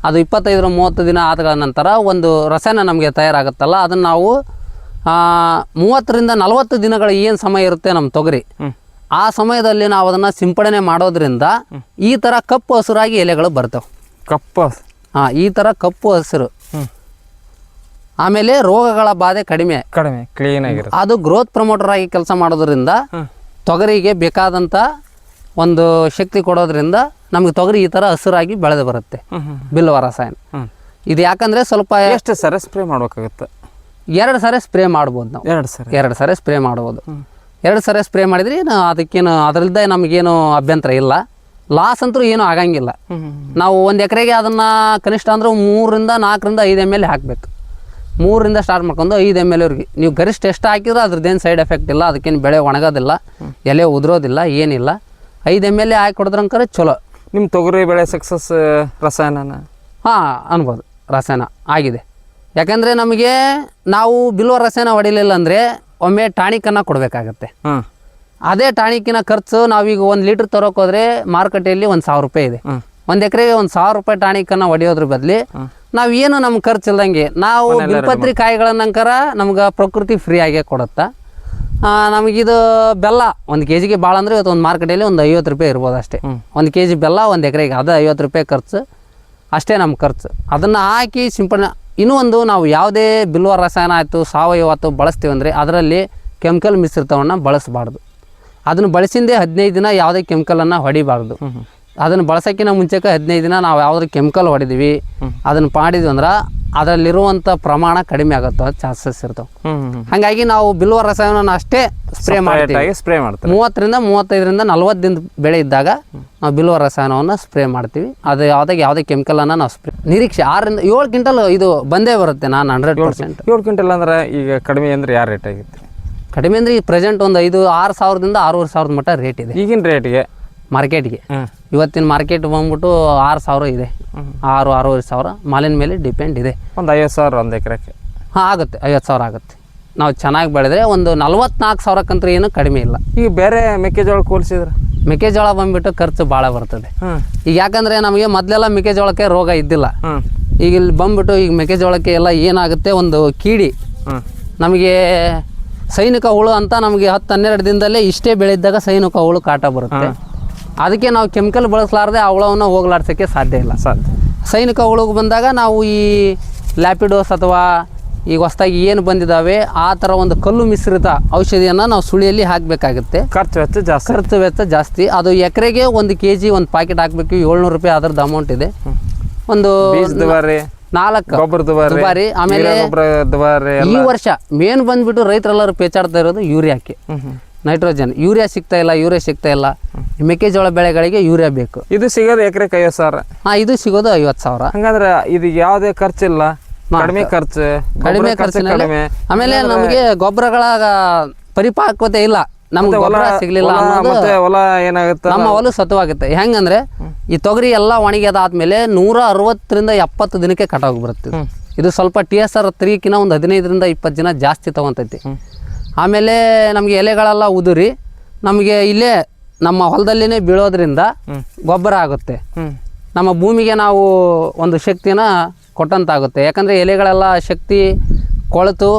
S1: ಅದು ಇಪ್ಪತ್ತೈದರ ಮೂವತ್ತು ದಿನ ಆದ ನಂತರ ಒಂದು ರಸಾಯನ ನಮಗೆ ತಯಾರಾಗುತ್ತಲ್ಲ ಅದನ್ನು ನಾವು ಮೂವತ್ತರಿಂದ ನಲವತ್ತು ದಿನಗಳ ಏನು ಸಮಯ ಇರುತ್ತೆ ನಮ್ಮ ತೊಗರಿ ಆ ಸಮಯದಲ್ಲಿ ನಾವು ಅದನ್ನು ಸಿಂಪಡಣೆ ಮಾಡೋದ್ರಿಂದ ಈ ಥರ ಕಪ್ಪು ಹಸಿರಾಗಿ ಎಲೆಗಳು ಬರ್ತವೆ.
S2: ಕಪ್ಪು
S1: ಹಾಂ ಈ ಥರ ಕಪ್ಪು ಹಸಿರು. ಆಮೇಲೆ ರೋಗಗಳ ಬಾಧೆ ಕಡಿಮೆ.
S2: ಕಡಿಮೆ ಕ್ಲೀನ್ ಆಗಿರುತ್ತೆ.
S1: ಅದು ಗ್ರೋತ್ ಪ್ರಮೋಟರ್ ಆಗಿ ಕೆಲಸ ಮಾಡೋದ್ರಿಂದ ತೊಗರಿಗೆ ಬೇಕಾದಂಥ ಒಂದು ಶಕ್ತಿ ಕೊಡೋದ್ರಿಂದ ನಮಗೆ ತೊಗರಿ ಈ ಥರ ಹಸಿರಾಗಿ ಬೆಳೆದು ಬರುತ್ತೆ. ಬಿಲ್ವ ರಸಾಯನ. ಇದು ಯಾಕಂದರೆ ಸ್ವಲ್ಪ
S2: ಎಷ್ಟು ಸರ ಸ್ಪ್ರೇ ಮಾಡ್ಬೇಕಾಗುತ್ತೆ?
S1: ಎರಡು ಸರಿ ಸ್ಪ್ರೇ ಮಾಡ್ಬೋದು ನಾವು.
S2: ಎರಡು ಸರಿ.
S1: ಎರಡು ಸರಿ ಸ್ಪ್ರೇ ಮಾಡ್ಬೋದು. ಎರಡು ಸರಿ ಸ್ಪ್ರೇ ಮಾಡಿದ್ರೆ ಅದಕ್ಕೇನು ಅದರಲ್ಲದೆ ನಮಗೇನು ಅಭ್ಯಂತರ ಇಲ್ಲ. ಲಾಸ್ ಅಂತೂ ಏನೂ ಆಗಂಗಿಲ್ಲ. ನಾವು ಒಂದು ಎಕರೆಗೆ ಅದನ್ನು ಕನಿಷ್ಠ ಅಂದ್ರೆ ಮೂರರಿಂದ ನಾಲ್ಕರಿಂದ ಐದು ಎಂ ಎಲ್ ಹಾಕಬೇಕು. ಮೂರರಿಂದ ಸ್ಟಾರ್ಟ್ ಮಾಡ್ಕೊಂಡು ಐದು ಎಂ ಎಲ್ ಅವ್ರಿಗೆ ನೀವು ಗರಿಷ್ಠ ಎಷ್ಟು ಹಾಕಿದ್ರೆ ಅದ್ರದ್ದೇನು ಸೈಡ್ ಎಫೆಕ್ಟ್ ಇಲ್ಲ ಅದಕ್ಕೇನು ಬೆಳೆ ಒಣಗೋದಿಲ್ಲ ಎಲೆ ಉದುರೋದಿಲ್ಲ ಏನಿಲ್ಲ. ಐದು ಎಂ ಎಲ್ ಹಾಕಿ ಕೊಡಿದ್ರಂಕರೆ ಚಲೋ.
S2: ನಿಮ್ಮ ತೊಗರಿ ಬೆಳೆ ಸಕ್ಸಸ್ ರಸಾಯನನ?
S1: ಹಾಂ ಅನ್ಬೋದು. ರಸಾಯನ ಆಗಿದೆ. ಯಾಕಂದರೆ ನಮಗೆ ನಾವು ಬಿಲ್ವ ರಸಾಯನ ಹೊಡಿಲಿಲ್ಲ ಅಂದರೆ ಒಮ್ಮೆ ಟಾಣಿಕನ್ನು ಕೊಡಬೇಕಾಗತ್ತೆ.
S2: ಹಾಂ.
S1: ಅದೇ ಟಾಣಿಕಿನ ಖರ್ಚು ನಾವೀಗ ಒಂದು ಲೀಟ್ರ್ ತರೋಕೋದ್ರೆ ಮಾರುಕಟ್ಟೆಯಲ್ಲಿ ಒಂದು ಸಾವಿರ ರೂಪಾಯಿ ಇದೆ. ಒಂದು ಎಕರೆಗೆ ಒಂದು ಸಾವಿರ ರೂಪಾಯಿ ಟಾಣಿಕನ್ನು ಹೊಡೆಯೋದ್ರ ಬದಲಿ ನಾವು ಏನು ನಮ್ಮ ಖರ್ಚು ಇಲ್ದಂಗೆ ನಾವು ಬಿಲ್ಪತ್ರಿ ಕಾಯಿಗಳನ್ನಂಕರ ನಮ್ಗೆ ಪ್ರಕೃತಿ ಫ್ರೀ ಆಗೇ ಕೊಡುತ್ತಾ ನಮಗಿದು ಬೆಲ್ಲ ಒಂದು ಕೆ ಜಿಗೆ ಭಾಳ ಅಂದರೆ ಇವತ್ತು ಒಂದು ಮಾರ್ಕೆಟಲ್ಲಿ ಒಂದು ಐವತ್ತು ರೂಪಾಯಿ ಇರ್ಬೋದು ಅಷ್ಟೇ. ಒಂದು ಕೆ ಜಿ ಬೆಲ್ಲ ಒಂದು ಎಕರೆಗೆ ಅದು ಐವತ್ತು ರೂಪಾಯಿ ಖರ್ಚು. ಅಷ್ಟೇ ನಮ್ಮ ಖರ್ಚು. ಅದನ್ನು ಹಾಕಿ ಸಿಂಪಡಣೆ. ಇನ್ನೂ ಒಂದು ನಾವು ಯಾವುದೇ ಬಿಲ್ವ ರಸಾಯನ ಆಯಿತು ಸಾವಯವ ಆಯಿತು ಬಳಸ್ತೀವಿ ಅಂದರೆ ಅದರಲ್ಲಿ ಕೆಮಿಕಲ್ ಮಿಶ್ರಿತವನ್ನು ಬಳಸಬಾರ್ದು. ಅದನ್ನು ಬಳಸಿಂದೆ ಹದಿನೈದು ದಿನ ಯಾವುದೇ ಕೆಮಿಕಲನ್ನು ಹೊಡಿಬಾರ್ದು. ಅದನ್ನು ಬಳಸೋಕ್ಕಿಂತ ಮುಂಚೆಗೆ ಹದಿನೈದು ದಿನ ನಾವು ಯಾವುದೇ ಕೆಮಿಕಲ್ ಹೊಡೆದೀವಿ. ಅದನ್ನು ಮಾಡಿದ್ವಿ ಅಂದ್ರೆ ಅದರಲ್ಲಿರುವಂಥ ಪ್ರಮಾಣ ಕಡಿಮೆ ಆಗುತ್ತೆ ಚಾನ್ಸಸ್ ಇರ್ತವೆ. ಹಾಗಾಗಿ ನಾವು ಬಿಲ್ವ ರಸಾಯನ ಅಷ್ಟೇ ಸ್ಪ್ರೇ ಮಾಡ್ತೀವಿ.
S2: ಸ್ಪ್ರೇ ಮಾಡ್ತೀವಿ
S1: ಮೂವತ್ತರಿಂದ ಮೂವತ್ತೈದರಿಂದ ನಲ್ವತ್ತು ದಿನದ ಬೆಳೆ ಇದ್ದಾಗ ನಾವು ಬಿಲ್ವ ರಸಾಯನವನ್ನು ಸ್ಪ್ರೇ ಮಾಡ್ತೀವಿ. ಅದು ಯಾವುದೇ ಯಾವುದೇ ಕೆಮಿಕಲನ್ನು ನಾವು ಸ್ಪ್ರೇ ನಿರೀಕ್ಷೆ ಆರರಿಂದ ಏಳು ಕ್ವಿಂಟಲ್ ಇದು ಬಂದೇ ಬರುತ್ತೆ ನಾನು ಹಂಡ್ರೆಡ್ ಪರ್ಸೆಂಟ್
S2: ಏಳು ಕ್ವಿಂಟಲ್ ಅಂದ್ರೆ ಈಗ ಕಡಿಮೆ ಅಂದ್ರೆ ಯಾವ ರೇಟ್ ಆಗಿತ್ತು?
S1: ಕಡಿಮೆ ಅಂದರೆ ಈ ಪ್ರೆಸೆಂಟ್ ಒಂದು ಐದು ಆರು ಸಾವಿರದಿಂದ ಆರೂವರೆ ಸಾವಿರದ ಮಟ್ಟ ರೇಟ್ ಇದೆ.
S2: ಈಗಿನ ರೇಟ್ಗೆ
S1: ಮಾರ್ಕೆಟ್ಗೆ. ಇವತ್ತಿನ ಮಾರ್ಕೆಟ್ ಬಂದ್ಬಿಟ್ಟು ಆರು ಸಾವಿರ ಇದೆ. ಆರು ಆರೂವರೆ ಸಾವಿರ. ಮಾಲಿನ ಮೇಲೆ ಡಿಪೆಂಡ್ ಇದೆ.
S2: ಒಂದು ಐವತ್ತು ಸಾವಿರ ಒಂದು ಎಕರೆಗೆ.
S1: ಹಾಂ ಆಗುತ್ತೆ. ಐವತ್ತು ಸಾವಿರ ಆಗುತ್ತೆ. ನಾವು ಚೆನ್ನಾಗಿ ಬೆಳೆದ್ರೆ ಒಂದು ನಲ್ವತ್ನಾಲ್ಕು ಸಾವಿರಕ್ಕಂತೂ ಏನು ಕಡಿಮೆ ಇಲ್ಲ.
S2: ಈಗ ಬೇರೆ ಮೆಕ್ಕೆಜೋಳ ಹೋಲಿಸಿದ್ರೆ
S1: ಮೆಕ್ಕೆಜೋಳ ಬಂದ್ಬಿಟ್ಟು ಖರ್ಚು ಭಾಳ ಬರ್ತದೆ. ಈಗ ಯಾಕಂದರೆ ನಮಗೆ ಮೊದಲೆಲ್ಲ ಮೆಕ್ಕೆಜೋಳಕ್ಕೆ ರೋಗ ಇದ್ದಿಲ್ಲ. ಈಗ ಇಲ್ಲಿ ಬಂದ್ಬಿಟ್ಟು ಈಗ ಮೆಕ್ಕೆಜೋಳಕ್ಕೆ ಎಲ್ಲ ಏನಾಗುತ್ತೆ? ಒಂದು ಕೀಡಿ. ನಮಗೆ ಸೈನಿಕ ಹುಳು ಅಂತ ನಮಗೆ ಹತ್ತು ಹನ್ನೆರಡು ದಿನದಲ್ಲೇ ಇಷ್ಟೇ ಬೆಳೆದಾಗ ಸೈನಿಕ ಹುಳು ಕಾಟ ಬರುತ್ತೆ. ಅದಕ್ಕೆ ನಾವು ಕೆಮಿಕಲ್ ಬಳಸಲಾರದೆ ಆ ಹುಳವನ್ನು ಹೋಗ್ಲಾಡ್ಸೋಕ್ಕೆ ಸಾಧ್ಯ ಇಲ್ಲ.
S2: ಸಾಧ್ಯ.
S1: ಸೈನಿಕ ಹುಳುಗೆ ಬಂದಾಗ ನಾವು ಈ ಲ್ಯಾಪಿಡೋಸ್ ಅಥವಾ ಈಗ ಹೊಸ್ದಾಗಿ ಏನು ಬಂದಿದ್ದಾವೆ ಆ ಥರ ಒಂದು ಕಲ್ಲು ಮಿಶ್ರಿತ ಔಷಧಿಯನ್ನು ನಾವು ಸುಳಿಯಲ್ಲಿ ಹಾಕಬೇಕಾಗುತ್ತೆ.
S2: ಖರ್ಚು ವೆಚ್ಚ ಜಾಸ್ತಿ.
S1: ಖರ್ಚು ವೆಚ್ಚ ಜಾಸ್ತಿ. ಅದು ಎಕರೆಗೆ ಒಂದು ಕೆ ಜಿ ಒಂದು ಪ್ಯಾಕೆಟ್ ಹಾಕಬೇಕು. ಏಳ್ನೂರು ರೂಪಾಯಿ ಅದರದ್ದು ಅಮೌಂಟ್ ಇದೆ. ಒಂದು ನಾಲ್ಕು
S2: ಗೊಬ್ಬರ ದುಬಾರಿ
S1: ಆಮೇಲೆ ಈ ವರ್ಷ ಮೇನ್ ಬಂದ್ಬಿಟ್ಟು ರೈತರೆಲ್ಲರೂ ಪೇಚಾಡ್ತಾ ಇರೋದು ಯೂರಿಯಾಕ್ಕೆ. ನೈಟ್ರೋಜನ್. ಯೂರಿಯಾ ಸಿಗ್ತಾ ಇಲ್ಲ ಯೂರಿಯಾ ಸಿಗ್ತಾ ಇಲ್ಲ. ಮೆಕ್ಕೆಜೋಳ ಬೆಳೆಗಳಿಗೆ ಯೂರಿಯಾ ಬೇಕು.
S2: ಇದು ಸಿಗೋದು ಎಕರೆಗೆ ಐವತ್ತು ಸಾವಿರ.
S1: ಹಾ ಇದು ಸಿಗೋದು ಐವತ್ತು ಸಾವಿರ.
S2: ಹಂಗಂದ್ರೆ ಇದು ಯಾವುದೇ ಖರ್ಚಿಲ್ಲ. ಕಡಿಮೆ ಖರ್ಚು
S1: ಕಡಿಮೆ ಖರ್ಚಿನಲ್ಲಿ
S2: ಕಡಿಮೆ.
S1: ಆಮೇಲೆ ನಮಗೆ ಗೊಬ್ಬರಗಳ ಪರಿಪಕ್ವತೆ ಇಲ್ಲ. ನಮ್ಗೆ
S2: ಹೊಲ
S1: ಗೊಬ್ಬರ ಸಿಗ್ಲಿಲ್ಲ
S2: ಹೊಲ ಮತ್ತೆ ಹೊಲ ಏನಾಗುತ್ತೆ
S1: ನಮ್ಮ ಹೊಲ ಸತ್ವಾಗುತ್ತೆ ಹೆಂಗಂದ್ರೆ ಈ ತೊಗರಿ ಎಲ್ಲ ಒಣಗ್ಯದಾದ್ಮೇಲೆ ನೂರ ಅರವತ್ತರಿಂದ ಎಪ್ಪತ್ತು ದಿನಕ್ಕೆ ಕಟಾವು ಬರುತ್ತೆ. ಇದು. ಇದು ಸ್ವಲ್ಪ ಟಿ ಎಸ್ ಆರ್ ತ್ರೀಕಿನ ಒಂದು ಹದಿನೈದರಿಂದ ಇಪ್ಪತ್ತು ದಿನ ಜಾಸ್ತಿ ತಗೊಂತೈತಿ. ಆಮೇಲೆ ನಮಗೆ ಎಲೆಗಳೆಲ್ಲ ಉದುರಿ ನಮಗೆ ಇಲ್ಲೇ ನಮ್ಮ ಹೊಲದಲ್ಲಿನೇ ಬೀಳೋದ್ರಿಂದ ಗೊಬ್ಬರ ಆಗುತ್ತೆ. ನಮ್ಮ ಭೂಮಿಗೆ ನಾವು ಒಂದು ಶಕ್ತಿನ ಕೊಟ್ಟಂತಾಗುತ್ತೆ. ಯಾಕಂದರೆ ಎಲೆಗಳೆಲ್ಲ ಶಕ್ತಿ ಕೊಳೆತು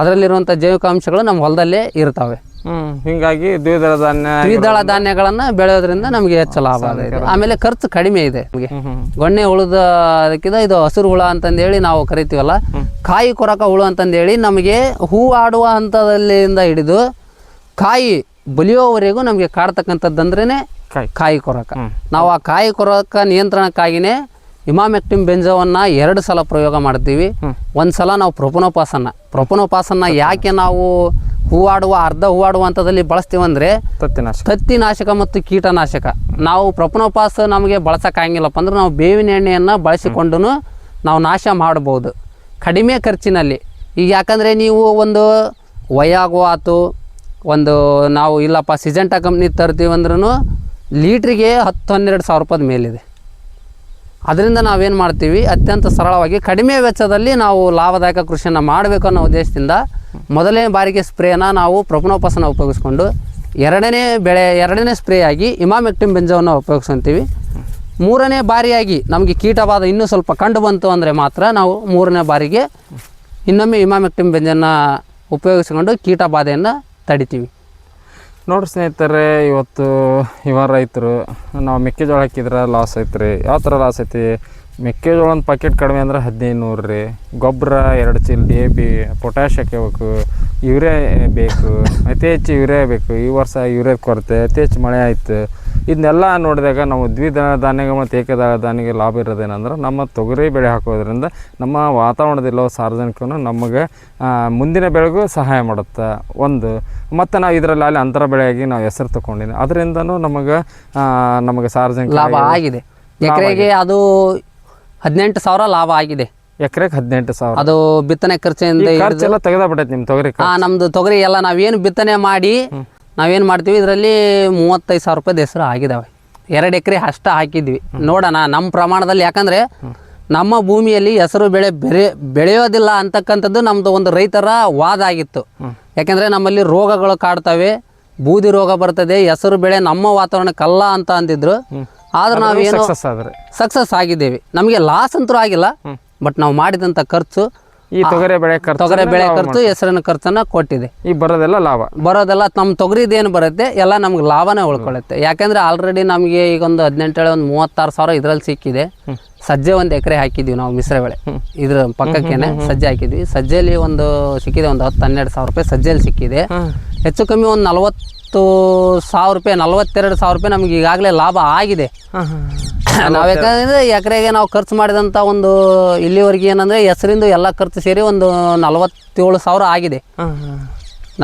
S1: ಅದರಲ್ಲಿರುವಂಥ ಜೈವಿಕ ಅಂಶಗಳು ನಮ್ಮ ಹೊಲದಲ್ಲೇ ಇರ್ತವೆ.
S2: ಹ್ಞೂ ಹಿಂಗಾಗಿ ದ್ವಿದಳ ಧಾನ್ಯ
S1: ದ್ವಿದಳ ಧಾನ್ಯಗಳನ್ನ ಬೆಳೆಯೋದ್ರಿಂದ ನಮಗೆ ಹೆಚ್ಚು ಲಾಭ ಇದೆ. ಆಮೇಲೆ ಖರ್ಚು ಕಡಿಮೆ ಇದೆ ನಮಗೆ. ಗೊಣ್ಣೆ ಹುಳದ ಅದಕ್ಕಿದ ಇದು ಹಸಿರು ಹುಳ ಅಂತಂದೇಳಿ ನಾವು ಕರಿತೀವಲ್ಲ ಕಾಯಿ ಕೊರಕ ಹುಳು ಅಂತಂದೇಳಿ ನಮಗೆ ಹೂ ಆಡುವ ಹಂತದಲ್ಲಿಂದ ಹಿಡಿದು ಕಾಯಿ ಬಲಿಯೋವರೆಗೂ ನಮಗೆ ಕಾಡ್ತಕ್ಕಂಥದ್ದಂದ್ರೇ
S2: ಕಾಯಿ.
S1: ಕಾಯಿ ಕೊರಕ.
S2: ಹ್ಮ್.
S1: ನಾವು ಆ ಕಾಯಿ ಕೊರಕ ನಿಯಂತ್ರಣಕ್ಕಾಗಿಯೇ ಇಮಾಮೆಕ್ಟಿಮ್ ಬೆಂಜವನ್ನ ಎರಡು ಸಲ ಪ್ರಯೋಗ ಮಾಡ್ತೀವಿ. ಒಂದು ಸಲ ನಾವು ಪ್ರೊಪನೋಪಾಸನ್ನ ಪ್ರೊಪನೋಪಾಸನ್ನ ಯಾಕೆ ನಾವು ಹೂವಾಡುವ ಅರ್ಧ ಹೂವಾಡುವ ಹಂತದಲ್ಲಿ ಬಳಸ್ತೀವಂದ್ರೆ
S2: ತತ್ತಿನಾಶ
S1: ತತ್ತಿನಾಶಕ ಮತ್ತು ಕೀಟನಾಶಕ. ನಾವು ಪ್ರಪನೋಪಾಸ ನಮಗೆ ಬಳಸೋಕ್ಕಾಗಿಲ್ಲಪ್ಪ ಅಂದ್ರೆ ನಾವು ಬೇವಿನ ಎಣ್ಣೆಯನ್ನು ಬಳಸಿಕೊಂಡು ನಾವು ನಾಶ ಮಾಡ್ಬೋದು. ಕಡಿಮೆ ಖರ್ಚಿನಲ್ಲಿ. ಈಗ ಯಾಕಂದರೆ ನೀವು ಒಂದು ವಯಾಗೋ ಆತು ಒಂದು ನಾವು ಇಲ್ಲಪ್ಪ ಸಿಜೆಂಟಾ ಕಂಪ್ನಿ ತರ್ತೀವಿ ಅಂದ್ರೂ ಲೀಟ್ರಿಗೆ ಹತ್ತು ಹನ್ನೆರಡು ಸಾವಿರ ರೂಪಾಯಿ ಮೇಲಿದೆ. ಅದರಿಂದ ನಾವೇನು ಮಾಡ್ತೀವಿ? ಅತ್ಯಂತ ಸರಳವಾಗಿ ಕಡಿಮೆ ವೆಚ್ಚದಲ್ಲಿ ನಾವು ಲಾಭದಾಯಕ ಕೃಷಿಯನ್ನು ಮಾಡಬೇಕು ಅನ್ನೋ ಉದ್ದೇಶದಿಂದ ಮೊದಲನೇ ಬಾರಿಗೆ ಸ್ಪ್ರೇನ ನಾವು ಪ್ರಪನೋಪಾಸನ ಉಪಯೋಗಿಸ್ಕೊಂಡು ಎರಡನೇ ಬೆಳೆ, ಎರಡನೇ ಸ್ಪ್ರೇ ಆಗಿ ಇಮಾಮೆಕ್ಟಿಮ್ ಬೆಂಜವನ್ನು ಉಪಯೋಗಿಸ್ಕೊಂತೀವಿ. ಮೂರನೇ ಬಾರಿಯಾಗಿ ನಮಗೆ ಕೀಟಬಾಧ ಇನ್ನೂ ಸ್ವಲ್ಪ ಕಂಡು ಬಂತು ಅಂದರೆ ಮಾತ್ರ ನಾವು ಮೂರನೇ ಬಾರಿಗೆ ಇನ್ನೊಮ್ಮೆ ಇಮಾಮೆಕ್ಟಿಮ್ ಬೆಂಜನ್ನು ಉಪಯೋಗಿಸ್ಕೊಂಡು ಕೀಟಬಾಧೆಯನ್ನು ತಡಿತೀವಿ.
S2: ನೋಡಿ ಸ್ನೇಹಿತರೆ, ಇವತ್ತು ಇವ ರೈತರು, ನಾವು ಮೆಕ್ಕೆಜೋಳ ಹಾಕಿದ್ರೆ ಲಾಸ್ ಐತ್ರಿ. ಯಾವ ಥರ ಲಾಸ್ ಐತಿ? ಮೆಕ್ಕೆಜೋಳ ಒಂದು ಪ್ಯಾಕೆಟ್ ಕಡಿಮೆ ಅಂದ್ರೆ ಹದಿನೈದು ನೂರು ರೀ. ಗೊಬ್ಬರ ಎರಡು ಚೀಲ ಡಿ ಎ ಪಿ ಪೊಟ್ಯಾಶ್ ಹಾಕಬೇಕು ಯೂರಿಯಾ ಬೇಕು. ಅತಿ ಹೆಚ್ಚು ಯೂರಿಯಾ ಬೇಕು. ಈ ವರ್ಷ ಯೂರಿಯಾದ ಕೊರತೆ ಅತಿ ಹೆಚ್ಚು ಮಳೆ ಆಯ್ತು. ಇದನ್ನೆಲ್ಲ ನೋಡಿದಾಗ ನಾವು ದ್ವಿದಳ ಧಾನ್ಯಗಳು ಮತ್ತು ಏಕದಳ ಧಾನ್ಯಗೆ ಲಾಭ ಇರೋದೇನಂದ್ರೆ ನಮ್ಮ ತೊಗರಿ ಬೆಳೆ ಹಾಕೋದ್ರಿಂದ ನಮ್ಮ ವಾತಾವರಣದಲ್ಲಿರೋ ಸಾರ್ವಜನಿಕನು ನಮಗೆ ಮುಂದಿನ ಬೆಳೆಗೂ ಸಹಾಯ ಮಾಡುತ್ತೆ. ಒಂದು ಮತ್ತು ನಾವು ಇದರಲ್ಲಿ ಅಲ್ಲಿ ಅಂತರ ಬೆಳೆಯಾಗಿ ನಾವು ಹೆಸರು ತಗೊಂಡಿನಿ. ಅದರಿಂದನೂ ನಮಗೆ ನಮಗೆ ಸಾರ್ವಜನಿಕ
S1: ಲಾಭ ಆಗಿದೆ. ಎಕರೆಗೆ ಅದು ಹದಿನೆಂಟು ಸಾವಿರ ಲಾಭ ಆಗಿದೆ.
S2: ಎಕರೆಗೆ ಹದಿನೆಂಟು ಸಾವಿರ.
S1: ಅದು ಬಿತ್ತನೆ ಖರ್ಚಿಂದ
S2: ಖರ್ಚೆಲ್ಲ ತೆಗೆದಾಬಿಟ್ಟೈತೆ ನಿಮ್ಮ ತೊಗರಿ
S1: ಆ ನಮ್ದು ತೊಗರಿ ಎಲ್ಲ ನಾವೇನು ಬಿತ್ತನೆ ಮಾಡಿ ನಾವೇನು ಮಾಡ್ತೀವಿ ಇದರಲ್ಲಿ ಮೂವತ್ತೈದು ಸಾವಿರ ರೂಪಾಯಿ ಹೆಸರು ಆಗಿದಾವೆ. ಎರಡು ಎಕರೆ ಅಷ್ಟ ಹಾಕಿದ್ವಿ. ನೋಡೋಣ ನಮ್ಮ ಪ್ರಮಾಣದಲ್ಲಿ ಯಾಕಂದ್ರೆ ನಮ್ಮ ಭೂಮಿಯಲ್ಲಿ ಹೆಸರು ಬೆಳೆ ಬೆರೆ ಬೆಳೆಯೋದಿಲ್ಲ ಅಂತಕ್ಕಂಥದ್ದು ನಮ್ದು ಒಂದು ರೈತರ ವಾದ ಆಗಿತ್ತು. ಯಾಕಂದ್ರೆ ನಮ್ಮಲ್ಲಿ ರೋಗಗಳು ಕಾಡ್ತವೆ ಬೂದಿ ರೋಗ ಬರ್ತದೆ ಹೆಸರು ಬೆಳೆ ನಮ್ಮ ವಾತಾವರಣಕ್ಕಲ್ಲ ಅಂತ ಅಂದಿದ್ರು. ಆದ್ರೆ ನಾವೇನು
S2: ಸಕ್ಸಸ್ ಆದ್ರೆ.
S1: ಸಕ್ಸಸ್ ಆಗಿದ್ದೇವೆ. ನಮಗೆ ಲಾಸ್ ಅಂತೂ ಆಗಿಲ್ಲ ಬಟ್ ನಾವು ಮಾಡಿದಂತ ಖರ್ಚು
S2: ಈ ತೊಗರಿ ಬೆಳೆ ಖರ್ಚು
S1: ತೊಗರೆ ಬೆಳೆ ಖರ್ಚು ಹೆಸರಿನ ಖರ್ಚನ್ನ ಕೊಟ್ಟಿದೆ.
S2: ಈ ಬರೋದೆಲ್ಲ ಲಾಭ.
S1: ಬರೋದೆಲ್ಲ ನಮ್ಮ ತೊಗರಿದೇನು ಬರುತ್ತೆ ಎಲ್ಲ ನಮ್ಗೆ ಲಾಭನೇ ಉಳ್ಕೊಳ್ಳುತ್ತೆ ಯಾಕಂದ್ರೆ ಆಲ್ರೆಡಿ ನಮಗೆ ಈಗ ಒಂದು ಹದಿನೆಂಟೇಳೆ ಒಂದು ಮೂವತ್ತಾರು ಸಾವಿರ ಇದ್ರಲ್ಲಿ ಸಿಕ್ಕಿದೆ. ಸಜ್ಜೆ ಒಂದು ಎಕರೆ ಹಾಕಿದ್ವಿ ನಾವು ಮಿಶ್ರ ಬೆಳೆ. ಇದ್ರ ಪಕ್ಕಕ್ಕೇನೆ ಸಜ್ಜೆ ಹಾಕಿದ್ವಿ ಸಜ್ಜೆಯಲ್ಲಿ ಒಂದು ಸಿಕ್ಕಿದೆ ಒಂದು ಹತ್ತು ಹನ್ನೆರಡು ಸಾವಿರ ರೂಪಾಯಿ ಸಜ್ಜೆಯಲ್ಲಿ ಸಿಕ್ಕಿದೆ. ಹೆಚ್ಚು ಕಮ್ಮಿ ಒಂದು ನಲವತ್ತು ಸಾವಿರ ರೂಪಾಯಿ ನಲವತ್ತೆರಡು ಸಾವಿರ ರೂಪಾಯಿ ನಮ್ಗೆ ಈಗಾಗಲೇ ಲಾಭ ಆಗಿದೆ. ನಾವು ಯಾಕಂದ್ರೆ ಎಕರೆಗೆ ನಾವು ಖರ್ಚು ಮಾಡಿದಂಥ ಒಂದು ಇಲ್ಲಿವರೆಗೆ ಏನಂದ್ರೆ ಹೆಸರಿಂದ ಎಲ್ಲ ಖರ್ಚು ಸೇರಿ ಒಂದು ನಲವತ್ತೇಳು ಸಾವಿರ ಆಗಿದೆ.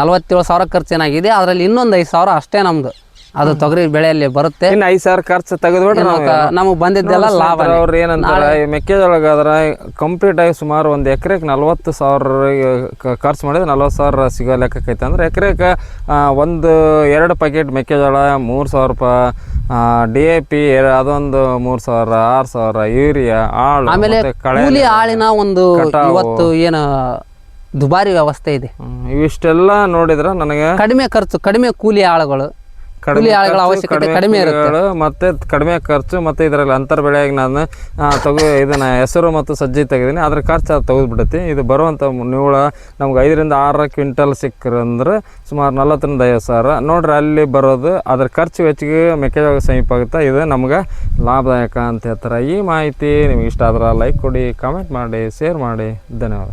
S1: ನಲವತ್ತೇಳು ಸಾವಿರ ಖರ್ಚು ಏನಾಗಿದೆ ಅದರಲ್ಲಿ ಇನ್ನೊಂದು ಐದು ಸಾವಿರ ಅಷ್ಟೇ ನಮ್ದು. ಅದು ತೊಗರಿ ಬೆಳೆಯಲ್ಲಿ ಬರುತ್ತೆ.
S2: ಇನ್ನು ಐದು ಸಾವಿರ ಖರ್ಚು ತೆಗೆದ್ಬಿಟ್ರೆ ನಾವು
S1: ನಮಗೆ ಬಂದಿದ್ದೆಲ್ಲ ಲಾಭ
S2: ಅವ್ರು ಏನಂತಾರೆ ಮೆಕ್ಕೆಜೋಳಗಾದ್ರ ಕಂಪ್ಲೀಟ್ ಆಗಿ ಸುಮಾರು ಒಂದು ಎಕರೆಗೆ ನಲ್ವತ್ತು ಸಾವಿರ ಖರ್ಚು ಮಾಡಿದ್ರೆ ನಲ್ವತ್ತು ಸಾವಿರ ಸಿಗೋ ಲೆಕ್ಕಕ್ಕೈತೆ. ಅಂದ್ರೆ ಎಕರೆಗೆ ಒಂದು ಎರಡು ಪ್ಯಾಕೆಟ್ ಮೆಕ್ಕೆಜೋಳ ಮೂರು ಸಾವಿರ ರೂಪಾಯಿ ಡಿ ಎ ಪಿ ಅದೊಂದು ಮೂರು ಸಾವಿರ ಆರ್ ಸಾವಿರ ಯೂರಿಯಾ ಆಳು
S1: ಆಮೇಲೆ ಕೂಲಿ ಆಳಿನ ಒಂದು ಇವತ್ತು ಏನು ದುಬಾರಿ ವ್ಯವಸ್ಥೆ ಇದೆ.
S2: ಇವಿಷ್ಟೆಲ್ಲ ನೋಡಿದ್ರೆ ನನಗೆ
S1: ಕಡಿಮೆ ಖರ್ಚು ಕಡಿಮೆ ಕೂಲಿ ಆಳುಗಳು ಅವಶ್ಯಕತೆ ಕಡಿಮೆ ಇರುತ್ತೆ.
S2: ಮತ್ತೆ ಕಡಿಮೆ ಖರ್ಚು ಮತ್ತೆ ಇದರಲ್ಲಿ ಅಂತರ ಬೆಳೆಯಾಗಿ ನಾನು ತಗೋ ಇದನ್ನ ಹೆಸರು ಮತ್ತು ಸಜ್ಜಿ ತೆಗೆದೀನಿ ಅದ್ರ ಖರ್ಚು ಅದು ತೆಗೆದ್ಬಿಡುತ್ತೆ. ಇದು ಬರುವಂಥ ನಿವ್ಳ ನಮ್ಗೆ ಐದರಿಂದ ಆರು ಕ್ವಿಂಟಲ್ ಸಿಕ್ಕರಂದ್ರೆ ಸುಮಾರು ನಲವತ್ತರಿಂದ ಐವತ್ತು ಸಾವಿರ. ನೋಡ್ರಿ ಅಲ್ಲಿ ಬರೋದು ಅದ್ರ ಖರ್ಚು ಹೆಚ್ಚಿಗೆ ಮೆಕ್ಕೆಜೋಳ ಸಮೀಪ ಆಗುತ್ತೆ. ಇದು ನಮ್ಗೆ ಲಾಭದಾಯಕ ಅಂತ ಹೇಳ್ತಾರೆ. ಈ ಮಾಹಿತಿ ನಿಮ್ಗೆ ಇಷ್ಟ ಆದ್ರೆ ಲೈಕ್ ಕೊಡಿ ಕಾಮೆಂಟ್ ಮಾಡಿ ಶೇರ್ ಮಾಡಿ. ಧನ್ಯವಾದ.